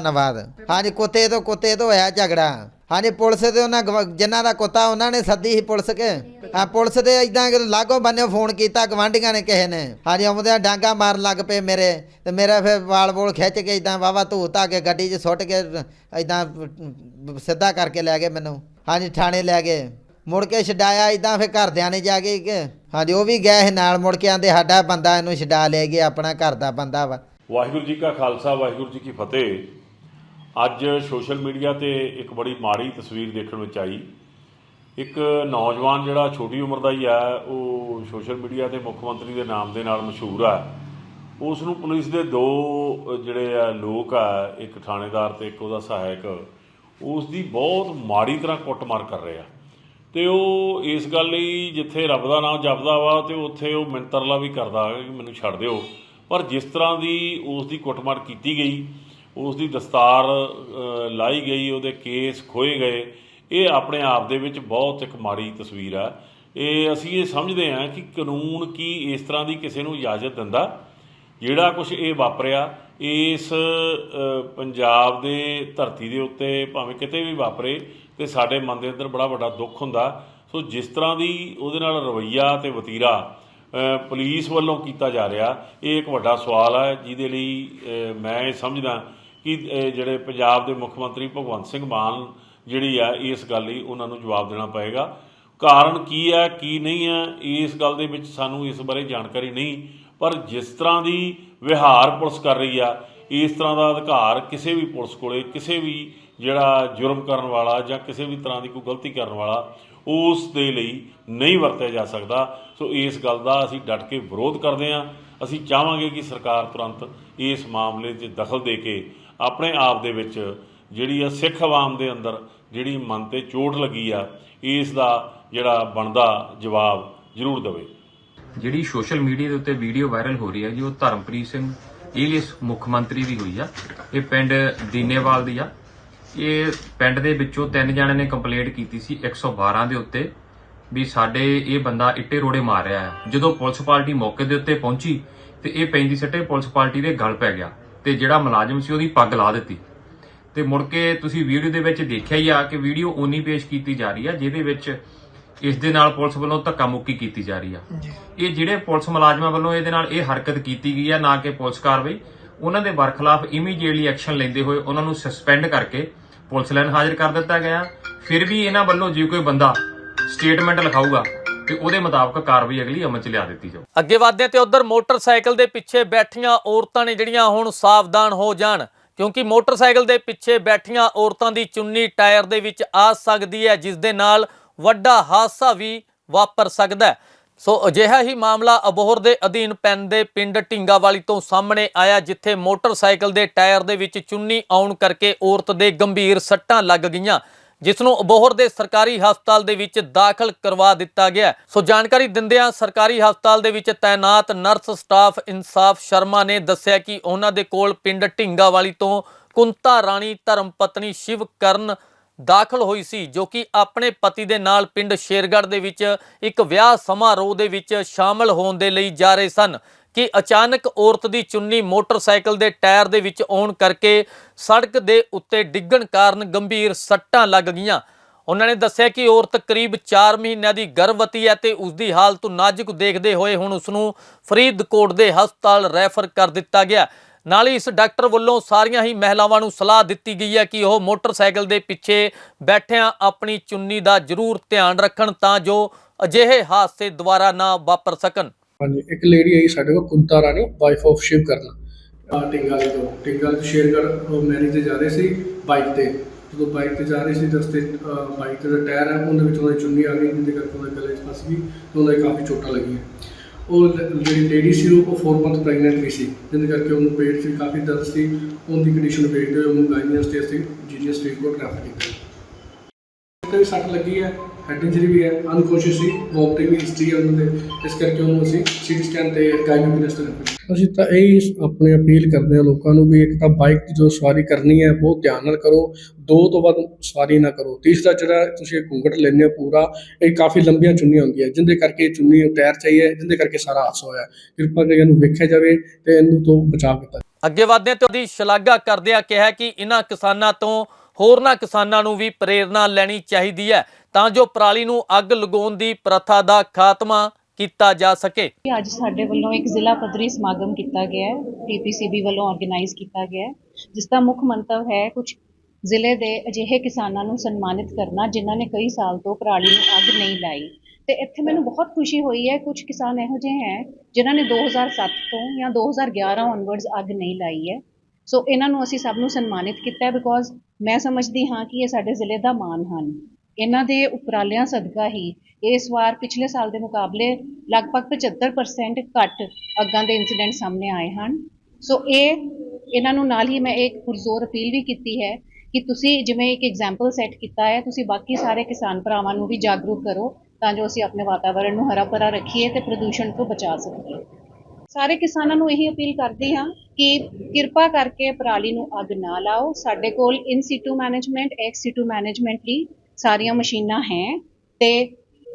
S7: ਧੰਨਵਾਦ। ਹਾਂਜੀ, ਕੁੱਤੇ ਤੋਂ ਕੁੱਤੇ ਤੋਂ ਹੋਇਆ ਝਗੜਾ। ਹਾਂਜੀ, ਪੁਲਿਸ ਦੇ ਉਹਨਾਂ ਗਵ- ਜਿਨ੍ਹਾਂ ਦਾ ਕੁੱਤਾ, ਉਹਨਾਂ ਨੇ ਸੱਦੀ ਸੀ ਪੁਲਿਸ ਕੇ। ਹਾਂ, ਪੁਲਿਸ ਦੇ ਇਦਾਂ ਲਾਗੋ ਬੰਨੇ ਫੋਨ ਕੀਤਾ, ਗਵਾਂਢੀਆਂ ਨੇ ਕਿਸੇ ਨੇ। ਹਾਂਜੀ, ਆਉਂਦਿਆਂ ਡਾਂਗਾ ਮਾਰਨ ਲੱਗ ਪਏ ਮੇਰੇ। ਤੇ ਮੇਰਾ ਫਿਰ ਵਾਲ ਵੋਲ ਖਿੱਚ ਕੇ ਇਦਾਂ ਵਾਵਾ ਧੂ ਕੇ ਗੱਡੀ 'ਚ ਸੁੱਟ ਕੇ ਇਦਾਂ ਸਿੱਧਾ ਕਰਕੇ ਲੈ ਗਏ ਮੈਨੂੰ। ਹਾਂਜੀ, ਥਾਣੇ ਲੈ ਗਏ। ਮੁੜ ਕੇ ਛਡਾਇਆ ਇਦਾਂ ਫਿਰ ਘਰਦਿਆਂ ਨੇ ਜਾ ਕੇ ਕਿ ਹਾਂਜੀ, ਉਹ ਵੀ ਗਏ ਸੀ ਨਾਲ, ਮੁੜ ਕੇ ਆਂਦੇ ਸਾਡਾ ਬੰਦਾ ਇਹਨੂੰ ਛਡਾ ਲੈ ਗਿਆ, ਆਪਣਾ ਘਰ ਦਾ ਬੰਦਾ ਵਾ।
S8: ਵਾਹਿਗੁਰੂ ਜੀ ਕਾ ਖਾਲਸਾ, ਵਾਹਿਗੁਰੂ ਜੀ ਕੀ ਫਤਿਹ। ਅੱਜ ਸੋਸ਼ਲ ਮੀਡੀਆ ਤੇ ਇੱਕ ਬੜੀ ਮਾੜੀ ਤਸਵੀਰ ਦੇਖਣ ਵਿੱਚ ਆਈ। ਇੱਕ ਨੌਜਵਾਨ ਜਿਹੜਾ ਛੋਟੀ ਉਮਰ ਦਾ ਹੀ ਆ, ਉਹ ਸੋਸ਼ਲ ਮੀਡੀਆ ਤੇ ਮੁੱਖ ਮੰਤਰੀ ਦੇ ਨਾਮ ਦੇ ਨਾਲ ਮਸ਼ਹੂਰ ਆ। ਉਸ ਨੂੰ ਪੁਲਿਸ ਦੇ ਦੋ ਜਿਹੜੇ ਆ ਲੋਕ ਆ, ਇੱਕ ਥਾਣੇਦਾਰ ਤੇ ਇੱਕ ਉਹਦਾ ਸਹਾਇਕ ਉਸ ਦੀ ਬਹੁਤ ਮਾੜੀ ਤਰ੍ਹਾਂ ਕੁੱਟਮਾਰ ਕਰ ਰਹੇ ਆ। ਤੇ ਉਹ ਇਸ ਗੱਲ ਲਈ ਜਿੱਥੇ ਰੱਬ ਦਾ ਨਾਮ ਜਪਦਾ ਵਾ, ਤੇ ਉੱਥੇ ਉਹ ਮਿੰਤਰਲਾ ਵੀ ਕਰਦਾ ਕਿ ਮੈਨੂੰ ਛੱਡ ਦਿਓ। ਪਰ ਜਿਸ ਤਰ੍ਹਾਂ ਦੀ ਉਸ ਦੀ ਕੁੱਟਮਾਰ ਕੀਤੀ ਗਈ ਉਸ ਦੀ ਦਸਤਾਰ ਲਾਈ ਗਈ ਉਹਦੇ ਕੇਸ ਖੋਏ ਗਏ। ਇਹ ਆਪਣੇ ਆਪ ਦੇ ਵਿੱਚ ਬਹੁਤ ਇੱਕ ਮਾੜੀ ਤਸਵੀਰ ਆ। ਇਹ ਅਸੀਂ ਇਹ ਸਮਝਦੇ ਹਾਂ ਕਿ ਕਾਨੂੰਨ ਕੀ ਇਸ ਤਰ੍ਹਾਂ ਦੀ ਕਿਸੇ ਨੂੰ ਇਜਾਜ਼ਤ ਦਿੰਦਾ। ਜਿਹੜਾ ਕੁਝ ਇਹ ਵਾਪਰਿਆ ਇਸ ਪੰਜਾਬ ਦੇ ਧਰਤੀ ਦੇ ਉੱਤੇ ਭਾਵੇਂ ਕਿਤੇ ਵੀ ਵਾਪਰੇ ਤੇ ਸਾਡੇ ਮਨ ਦੇ ਅੰਦਰ ਬੜਾ ਵੱਡਾ ਦੁੱਖ ਹੁੰਦਾ। ਸੋ ਜਿਸ ਤਰ੍ਹਾਂ ਦੀ ਉਹਦੇ ਨਾਲ ਰਵਈਆ ਤੇ ਵਤੀਰਾ ਅ, ਪੁਲਿਸ ਵੱਲੋਂ ਕੀਤਾ ਜਾ ਰਿਹਾ ਇਹ ਇੱਕ ਵੱਡਾ ਸਵਾਲ ਹੈ ਜਿਹਦੇ ਲਈ ਮੈਂ ਇਹ ਸਮਝਦਾ ਕਿ ਜਿਹੜੇ ਪੰਜਾਬ ਦੇ ਮੁੱਖ ਮੰਤਰੀ ਭਗਵੰਤ ਸਿੰਘ ਮਾਨ ਜਿਹੜੀ ਆ, ਇਸ ਗੱਲ ਲਈ ਉਹਨਾਂ ਨੂੰ ਜਵਾਬ ਦੇਣਾ ਪਏਗਾ। ਕਾਰਨ ਕੀ ਹੈ, ਕੀ ਨਹੀਂ ਹੈ, ਇਸ ਗੱਲ ਦੇ ਵਿੱਚ ਸਾਨੂੰ ਇਸ ਬਾਰੇ ਜਾਣਕਾਰੀ ਨਹੀਂ। ਪਰ ਜਿਸ ਤਰ੍ਹਾਂ ਦੀ ਵਿਹਾਰ ਪੁਲਿਸ ਕਰ ਰਹੀ ਆ, ਇਸ ਤਰ੍ਹਾਂ ਦਾ ਅਧਿਕਾਰ ਕਿਸੇ ਵੀ ਪੁਲਿਸ ਕੋਲੇ, ਕਿਸੇ ਵੀ ਜਿਹੜਾ ਜੁਰਮ ਕਰਨ ਵਾਲਾ ਜਾਂ ਕਿਸੇ ਵੀ ਤਰ੍ਹਾਂ ਦੀ ਕੋਈ ਗਲਤੀ ਕਰਨ ਵਾਲਾ, ਉਸ ਦੇ ਲਈ ਨਹੀਂ ਵਰਤਿਆ ਜਾ ਸਕਦਾ। ਸੋ ਇਸ ਗੱਲ ਦਾ ਅਸੀਂ ਡਟ ਕੇ ਵਿਰੋਧ ਕਰਦੇ ਹਾਂ। ਅਸੀਂ ਚਾਹਾਂਗੇ ਕਿ ਸਰਕਾਰ ਤੁਰੰਤ ਇਸ ਮਾਮਲੇ 'ਚ ਦਖਲ ਦੇ ਕੇ ਆਪਣੇ ਆਪ ਦੇ ਵਿੱਚ ਜਿਹੜੀ ਆ ਸਿੱਖ ਆਵਾਮ ਦੇ ਅੰਦਰ ਜਿਹੜੀ ਮਨ ਤੇ ਚੋਟ ਲੱਗੀ ਆ, ਇਸ ਦਾ ਜਿਹੜਾ ਬਣਦਾ ਜਵਾਬ ਜ਼ਰੂਰ ਦੇਵੇ।
S9: ਜਿਹੜੀ ਸੋਸ਼ਲ ਮੀਡੀਆ ਦੇ ਉੱਤੇ ਵੀਡੀਓ ਵਾਇਰਲ ਹੋ ਰਹੀ ਹੈ ਜੀ ਉਹ ਧਰਮਪ੍ਰੀਤ ਸਿੰਘ ਏਲੀਅਸ ਮੁੱਖ ਮੰਤਰੀ ਦੀ ਹੋਈ ਆ। ਇਹ ਪਿੰਡ ਦੀਨੇਵਾਲ ਦੀ ਆ। ਇਹ ਪਿੰਡ ਦੇ ਵਿੱਚੋਂ ਤਿੰਨ ਜਣਿਆਂ ਨੇ ਕੰਪਲੇਂਟ ਕੀਤੀ ਸੀ 112 ਦੇ ਉੱਤੇ ਵੀ ਸਾਡੇ ਇਹ ਬੰਦਾ ਇੱਟੇ ਰੋੜੇ ਮਾਰ ਰਿਹਾ ਹੈ। ਜਦੋਂ ਪੁਲਿਸ ਪਾਰਟੀ ਮੌਕੇ ਦੇ ਉੱਤੇ ਪਹੁੰਚੀ ਤੇ ਇਹ ਪੈਂਦੀ ਸੱਟੇ ਪੁਲਿਸ ਪਾਰਟੀ ਦੇ ਗਲ ਪੈ ਗਿਆ। ਤੇ ਜਿਹੜਾ ਮੁਲਾਜ਼ਮ ਸੀ ਉਹਦੀ ਪੱਗ ਲਾ ਦਿੱਤੀ। ਤੇ ਮੁੜ ਕੇ ਤੁਸੀਂ ਵੀਡੀਓ ਦੇ ਵਿੱਚ ਦੇਖਿਆ ਹੀ ਆ ਕਿ ਵੀਡੀਓ ਓਨੀ ਪੇਸ਼ ਕੀਤੀ ਜਾ ਰਹੀ ਆ ਜਿਹਦੇ ਵਿੱਚ ਇਸ ਦੇ ਨਾਲ ਪੁਲਿਸ ਵੱਲੋਂ ਧੱਕਾ ਮੁੱਕੀ ਕੀਤੀ ਜਾ ਰਹੀ ਆ। ਇਹ ਜਿਹੜੇ ਪੁਲਿਸ ਮੁਲਾਜ਼ਮਾਂ ਵੱਲੋਂ ਇਹਦੇ ਨਾਲ ਇਹ ਹਰਕਤ ਕੀਤੀ ਗਈ ਆ ਨਾ ਕਿ ਪੁਲਿਸ ਕਾਰਵਾਈ ਉਹਨਾਂ ਦੇ ਬਰਖਲਾਫ ਇਮੀਡੀਏਟਲੀ ਐਕਸ਼ਨ ਲੈਂਦੇ ਹੋਏ ਉਹਨਾਂ ਨੂੰ ਸਸਪੈਂਡ ਕਰਕੇ ਪੁਲਿਸ ਲਾਈਨ ਹਾਜ਼ਰ ਕਰ ਦਿੱਤਾ ਗਿਆ। ਫਿਰ ਵੀ ਇਹਨਾਂ ਵੱਲੋਂ ਜੇ ਕੋਈ ਬੰਦਾ ਸਟੇਟਮੈਂਟ ਲਿਖਾਊਗਾ ਤੇ ਉਹਦੇ ਮੁਤਾਬਕ ਕਾਰਵਾਈ ਅਗਲੀ ਅਮਲ ਚ ਲਿਆ ਦਿੱਤੀ ਜਾਊ।
S1: ਅੱਗੇ ਵਧਦੇ ਹਾਂ ਤੇ ਉਧਰ ਮੋਟਰਸਾਈਕਲ ਦੇ ਪਿੱਛੇ ਬੈਠੀਆਂ ਔਰਤਾਂ ਨੇ ਜਿਹੜੀਆਂ ਹੁਣ ਸਾਵਧਾਨ ਹੋ ਜਾਣ, ਕਿਉਂਕਿ ਮੋਟਰਸਾਈਕਲ ਦੇ ਪਿੱਛੇ ਬੈਠੀਆਂ ਔਰਤਾਂ ਦੀ ਚੁੰਨੀ ਟਾਇਰ ਦੇ ਵਿੱਚ ਆ ਸਕਦੀ ਹੈ, ਜਿਸ ਦੇ ਨਾਲ ਵੱਡਾ ਹਾਦਸਾ ਵੀ ਵਾਪਰ ਸਕਦਾ ਹੈ। ਸੋ ਅਜਿਹਾ ਹੀ ਮਾਮਲਾ ਅਬੋਹਰ ਦੇ ਅਧੀਨ ਪੈਂਦੇ ਪਿੰਡ ਢਿੰਗਾਵਾਲੀ ਤੋਂ ਸਾਹਮਣੇ ਆਇਆ, ਜਿੱਥੇ ਮੋਟਰਸਾਈਕਲ ਦੇ ਟਾਇਰ ਦੇ ਵਿੱਚ ਚੁੰਨੀ ਆਉਣ ਕਰਕੇ ਔਰਤ ਦੇ ਗੰਭੀਰ ਸੱਟਾਂ ਲੱਗ ਗਈਆਂ। ਜਿਸ ਨੂੰ ਅਬੋਹਰ ਦੇ ਸਰਕਾਰੀ ਹਸਪਤਾਲ ਦੇ ਵਿੱਚ ਦਾਖਲ ਕਰਵਾ ਦਿੱਤਾ ਗਿਆ। ਸੋ ਜਾਣਕਾਰੀ ਦਿੰਦਿਆਂ ਸਰਕਾਰੀ ਹਸਪਤਾਲ ਦੇ ਵਿੱਚ ਤਾਇਨਾਤ ਨਰਸ ਸਟਾਫ ਇਨਸਾਫ ਸ਼ਰਮਾ ਨੇ ਦੱਸਿਆ ਕਿ ਉਹਨਾਂ ਦੇ ਕੋਲ ਪਿੰਡ ਢਿੰਗਾਵਾਲੀ ਤੋਂ ਕੁੰਤਾ ਰਾਣੀ ਧਰਮ ਪਤਨੀ ਸ਼ਿਵ ਕਰਨ ਦਾਖਲ ਹੋਈ ਸੀ, ਜੋ ਕਿ ਆਪਣੇ ਪਤੀ ਦੇ ਨਾਲ ਪਿੰਡ ਸ਼ੇਰਗੜ੍ਹ ਦੇ ਵਿੱਚ ਇੱਕ ਵਿਆਹ ਸਮਾਰੋਹ ਦੇ ਵਿੱਚ ਸ਼ਾਮਲ ਹੋਣ ਦੇ ਲਈ ਜਾ ਰਹੇ ਸਨ। ਕਿ ਅਚਾਨਕ ਔਰਤ ਦੀ ਚੁੰਨੀ ਮੋਟਰਸਾਈਕਲ ਦੇ ਟਾਇਰ ਦੇ ਵਿੱਚ ਆਉਣ ਕਰਕੇ ਸੜਕ ਦੇ ਉੱਤੇ ਡਿੱਗਣ ਕਾਰਨ ਗੰਭੀਰ ਸੱਟਾਂ ਲੱਗ ਗਈਆਂ। ਉਹਨਾਂ ਨੇ ਦੱਸਿਆ ਕਿ ਔਰਤ ਕਰੀਬ 4 ਮਹੀਨਿਆਂ ਦੀ ਗਰਭਵਤੀ ਹੈ ਤੇ ਉਸ ਦੀ ਹਾਲਤ ਨਾਜ਼ੁਕ ਦੇਖਦੇ ਹੋਏ ਹੁਣ ਉਸ ਨੂੰ ਫਰੀਦਕੋਟ ਦੇ ਹਸਪਤਾਲ ਰੈਫਰ ਕਰ ਦਿੱਤਾ ਗਿਆ। ਨਾਲ ਹੀ ਇਸ ਡਾਕਟਰ ਵੱਲੋਂ ਸਾਰੀਆਂ ਹੀ ਮਹਿਲਾਵਾਂ ਨੂੰ ਸਲਾਹ ਦਿੱਤੀ ਗਈ ਹੈ ਕਿ ਉਹ ਮੋਟਰਸਾਈਕਲ ਦੇ ਪਿੱਛੇ ਬੈਠਿਆਂ ਆਪਣੀ ਚੁੰਨੀ ਦਾ ਜ਼ਰੂਰ ਧਿਆਨ ਰੱਖਣ ਤਾਂ ਜੋ ਅਜਿਹੇ ਹਾਦਸੇ ਦੁਬਾਰਾ ਨਾ ਵਾਪਰ ਸਕਣ।
S10: ਹਾਂਜੀ, ਇੱਕ ਲੇਡੀ ਆਈ ਸਾਡੇ ਕੋਲ, ਕੁੰਤਾ ਰਾਣੀ ਵਾਈਫ ਆਫ ਸ਼ਿਵ ਕਰਨਾ। ਆ ਟਿੰਗਾਲੀ ਤੋਂ ਟਿੰਗਾਲੀ ਤੋਂ ਸ਼ੇਰਗੜ੍ਹ ਉਹ ਤੇ ਜਾ ਰਹੇ ਸੀ ਬਾਈਕ ਤੇ। ਜਦੋਂ ਬਾਈਕ ਤੇ ਜਾ ਰਹੇ ਸੀ ਰਸਤੇ ਬਾਈਕ ਦਾ ਟਾਇਰ ਹੈ, ਉਹਦੇ ਵਿੱਚ ਉਹਦੀ ਚੁੰਨੀ ਆ ਗਈ, ਜਿਹਦੇ ਕਰਕੇ ਉਹਦੇ ਗਲੇ 'ਚ ਫਸ ਗਈ ਤੇ ਕਾਫੀ ਚੋਟਾਂ ਲੱਗੀਆਂ। ਉਹ ਜਿਹੜੀ ਲੇਡੀ ਸੀ ਉਹ 4 ਮੰਥ ਪ੍ਰੈਗਨੈਂਟ ਵੀ ਸੀ, ਜਿਹਦੇ ਕਰਕੇ ਉਹਨੂੰ ਪੇਟ 'ਚ ਕਾਫੀ ਦਰਦ ਸੀ, ਉਹਦੀ ਕੰਡੀਸ਼ਨ ਵੇਖਦੇ ਹੋਏ ਉਹਨੂੰ ਗਾਈਨੀਆ ਸਟੇਜ ਤੇ ਜੀਨੀਅਸ ਫਰੀਦਕੋਟ ਰੈਫਰ ਕੀਤਾ ਤੇ ਸੱਟ ਲੱਗੀ ਹੈ ਹੈਡ ਇੰਜਰੀ ਵੀ ਹੈ ਅਨਕੋਸ਼ੀਅਸ ਸੀ ਵੋਮਟਿੰਗ ਵੀ ਹਿਸਟਰੀ ਹੈ ਉਹਨਾਂ ਦੇ ਇਸ ਕਰਕੇ ਉਹਨੂੰ ਅਸੀਂ ਸੀਟੀ ਸਕੈਨ ਤੇ ਗਾਇਨੋਕੋਲੋਜਿਸਟ ਨੇ। ਅਸੀਂ ਤਾਂ ਇਹ ਆਪਣੀ ਅਪੀਲ ਕਰਦੇ ਹਾਂ ਲੋਕਾਂ ਨੂੰ ਵੀ ਇੱਕ ਤਾਂ ਬਾਈਕ ਦੀ ਜੋ ਸਵਾਰੀ ਕਰਨੀ ਹੈ ਬਹੁਤ ਧਿਆਨ ਨਾਲ ਕਰੋ ਦੋ ਤੋਂ ਵੱਧ ਸਵਾਰੀ ਨਾ ਕਰੋ। ਤੀਸਰਾ ਜਿਹੜਾ ਤੁਸੀਂ ਇਹ ਘੁੰਗਟ ਲੈਂਦੇ ਹੋ ਪੂਰਾ ਇਹ ਕਾਫੀ ਲੰਬੀਆਂ ਚੁੰਨੀਆਂ ਹੁੰਦੀਆਂ ਜਿੰਦੇ ਕਰਕੇ ਚੁੰਨੀ ਉਤਾਰ ਚਾਹੀਏ ਜਿੰਦੇ ਕਰਕੇ ਸਾਰਾ ਹਾਦਸਾ ਹੋਇਆ। ਕਿਰਪਾ ਕਰਕੇ ਇਹਨੂੰ ਵੇਖਿਆ ਜਾਵੇ ਤੇ ਇਹਨੂੰ ਤੋਂ ਬਚਾਅ ਕੀਤਾ।
S1: ਅੱਗੇ ਵਧਦੇ ਤੇ ਉਹਦੀ ਸ਼ਲਾਘਾ ਕਰਦਿਆਂ ਕਿਹਾ ਕਿ ਇਹਨਾਂ ਕਿਸਾਨਾਂ ਤੋਂ ਹੋਰਨਾਂ ਕਿਸਾਨਾਂ ਨੂੰ ਵੀ ਪ੍ਰੇਰਣਾ ਲੈਣੀ ਚਾਹੀਦੀ ਹੈ, ਤਾਂ ਜੋ ਪਰਾਲੀ ਨੂੰ ਅੱਗ ਲਗਾਉਣ ਦੀ ਪ੍ਰਥਾ ਦਾ ਖਾਤਮਾ ਕੀਤਾ ਜਾ ਸਕੇ।
S11: ਅੱਜ ਸਾਡੇ ਵੱਲੋਂ ਇੱਕ ਜ਼ਿਲ੍ਹਾ ਪੱਧਰੀ ਸਮਾਗਮ ਕੀਤਾ ਗਿਆ ਹੈ ਟੀਪੀਸੀਬੀ ਵੱਲੋਂ ਆਰਗੇਨਾਈਜ਼ ਕੀਤਾ ਗਿਆ ਹੈ, ਜਿਸ ਦਾ ਮੁੱਖ ਮੰਤਵ ਹੈ ਕੁਝ ਜ਼ਿਲ੍ਹੇ ਦੇ ਅਜਿਹੇ ਕਿਸਾਨਾਂ ਨੂੰ ਸਨਮਾਨਿਤ ਕਰਨਾ, ਜਿਨ੍ਹਾਂ ਨੇ ਕਈ ਸਾਲ ਤੋਂ ਪਰਾਲੀ ਨੂੰ ਅੱਗ ਨਹੀਂ ਲਾਈ। ਤੇ ਇੱਥੇ ਮੈਨੂੰ ਬਹੁਤ ਖੁਸ਼ੀ ਹੋਈ ਹੈ ਕੁਝ ਕਿਸਾਨ ਇਹੋ ਜਿਹੇ ਹੈ, ਜਿਨ੍ਹਾਂ ਨੇ 2007 ਤੋਂ ਜਾਂ 2011 ਔਨਵਰਡਸ ਅੱਗ ਨਹੀਂ ਲਾਈ ਹੈ। ਸੋ ਇਹਨਾਂ ਨੂੰ ਅਸੀਂ ਸਭ ਨੂੰ ਸਨਮਾਨਿਤ ਕੀਤਾ ਹੈ ਬਿਕੋਜ਼ ਮੈਂ ਸਮਝਦੀ ਹਾਂ ਕਿ ਇਹ ਸਾਡੇ ਜ਼ਿਲ੍ਹੇ ਦਾ ਮਾਣ ਹਨ। ਇਹਨਾਂ ਦੇ ਉਪਰਾਲਿਆਂ ਸਦਕਾ ਹੀ ਇਸ ਵਾਰ ਪਿਛਲੇ ਸਾਲ ਦੇ ਮੁਕਾਬਲੇ ਲਗਭਗ 75% ਘੱਟ ਅੱਗਾਂ ਦੇ ਇਨਸੀਡੈਂਟ ਸਾਹਮਣੇ ਆਏ ਹਨ। ਸੋ ਇਹ, ਇਹਨਾਂ ਨੂੰ ਨਾਲ ਹੀ ਮੈਂ ਇੱਕ ਪੁਰਜ਼ੋਰ ਅਪੀਲ ਵੀ ਕੀਤੀ ਹੈ ਕਿ ਤੁਸੀਂ ਜਿਵੇਂ ਇੱਕ ਐਗਜ਼ਾਮਪਲ ਸੈੱਟ ਕੀਤਾ ਹੈ, ਤੁਸੀਂ ਬਾਕੀ ਸਾਰੇ ਕਿਸਾਨ ਭਰਾਵਾਂ ਨੂੰ ਵੀ ਜਾਗਰੂਕ ਕਰੋ ਤਾਂ ਜੋ ਅਸੀਂ ਆਪਣੇ ਵਾਤਾਵਰਣ ਨੂੰ ਹਰਾ ਭਰਾ ਰੱਖੀਏ ਤੇ ਪ੍ਰਦੂਸ਼ਣ ਤੋਂ ਬਚਾ ਸਕੀਏ। ਸਾਰੇ ਕਿਸਾਨਾਂ ਨੂੰ ਇਹੀ ਅਪੀਲ ਕਰਦੀ ਹਾਂ ਕਿ ਕਿਰਪਾ ਕਰਕੇ ਪਰਾਲੀ ਨੂੰ ਅੱਗ ਨਾ ਲਾਓ। ਸਾਡੇ ਕੋਲ in situ management ex situ management ਲਈ ਸਾਰੀਆਂ ਮਸ਼ੀਨਾਂ ਹੈ ਤੇ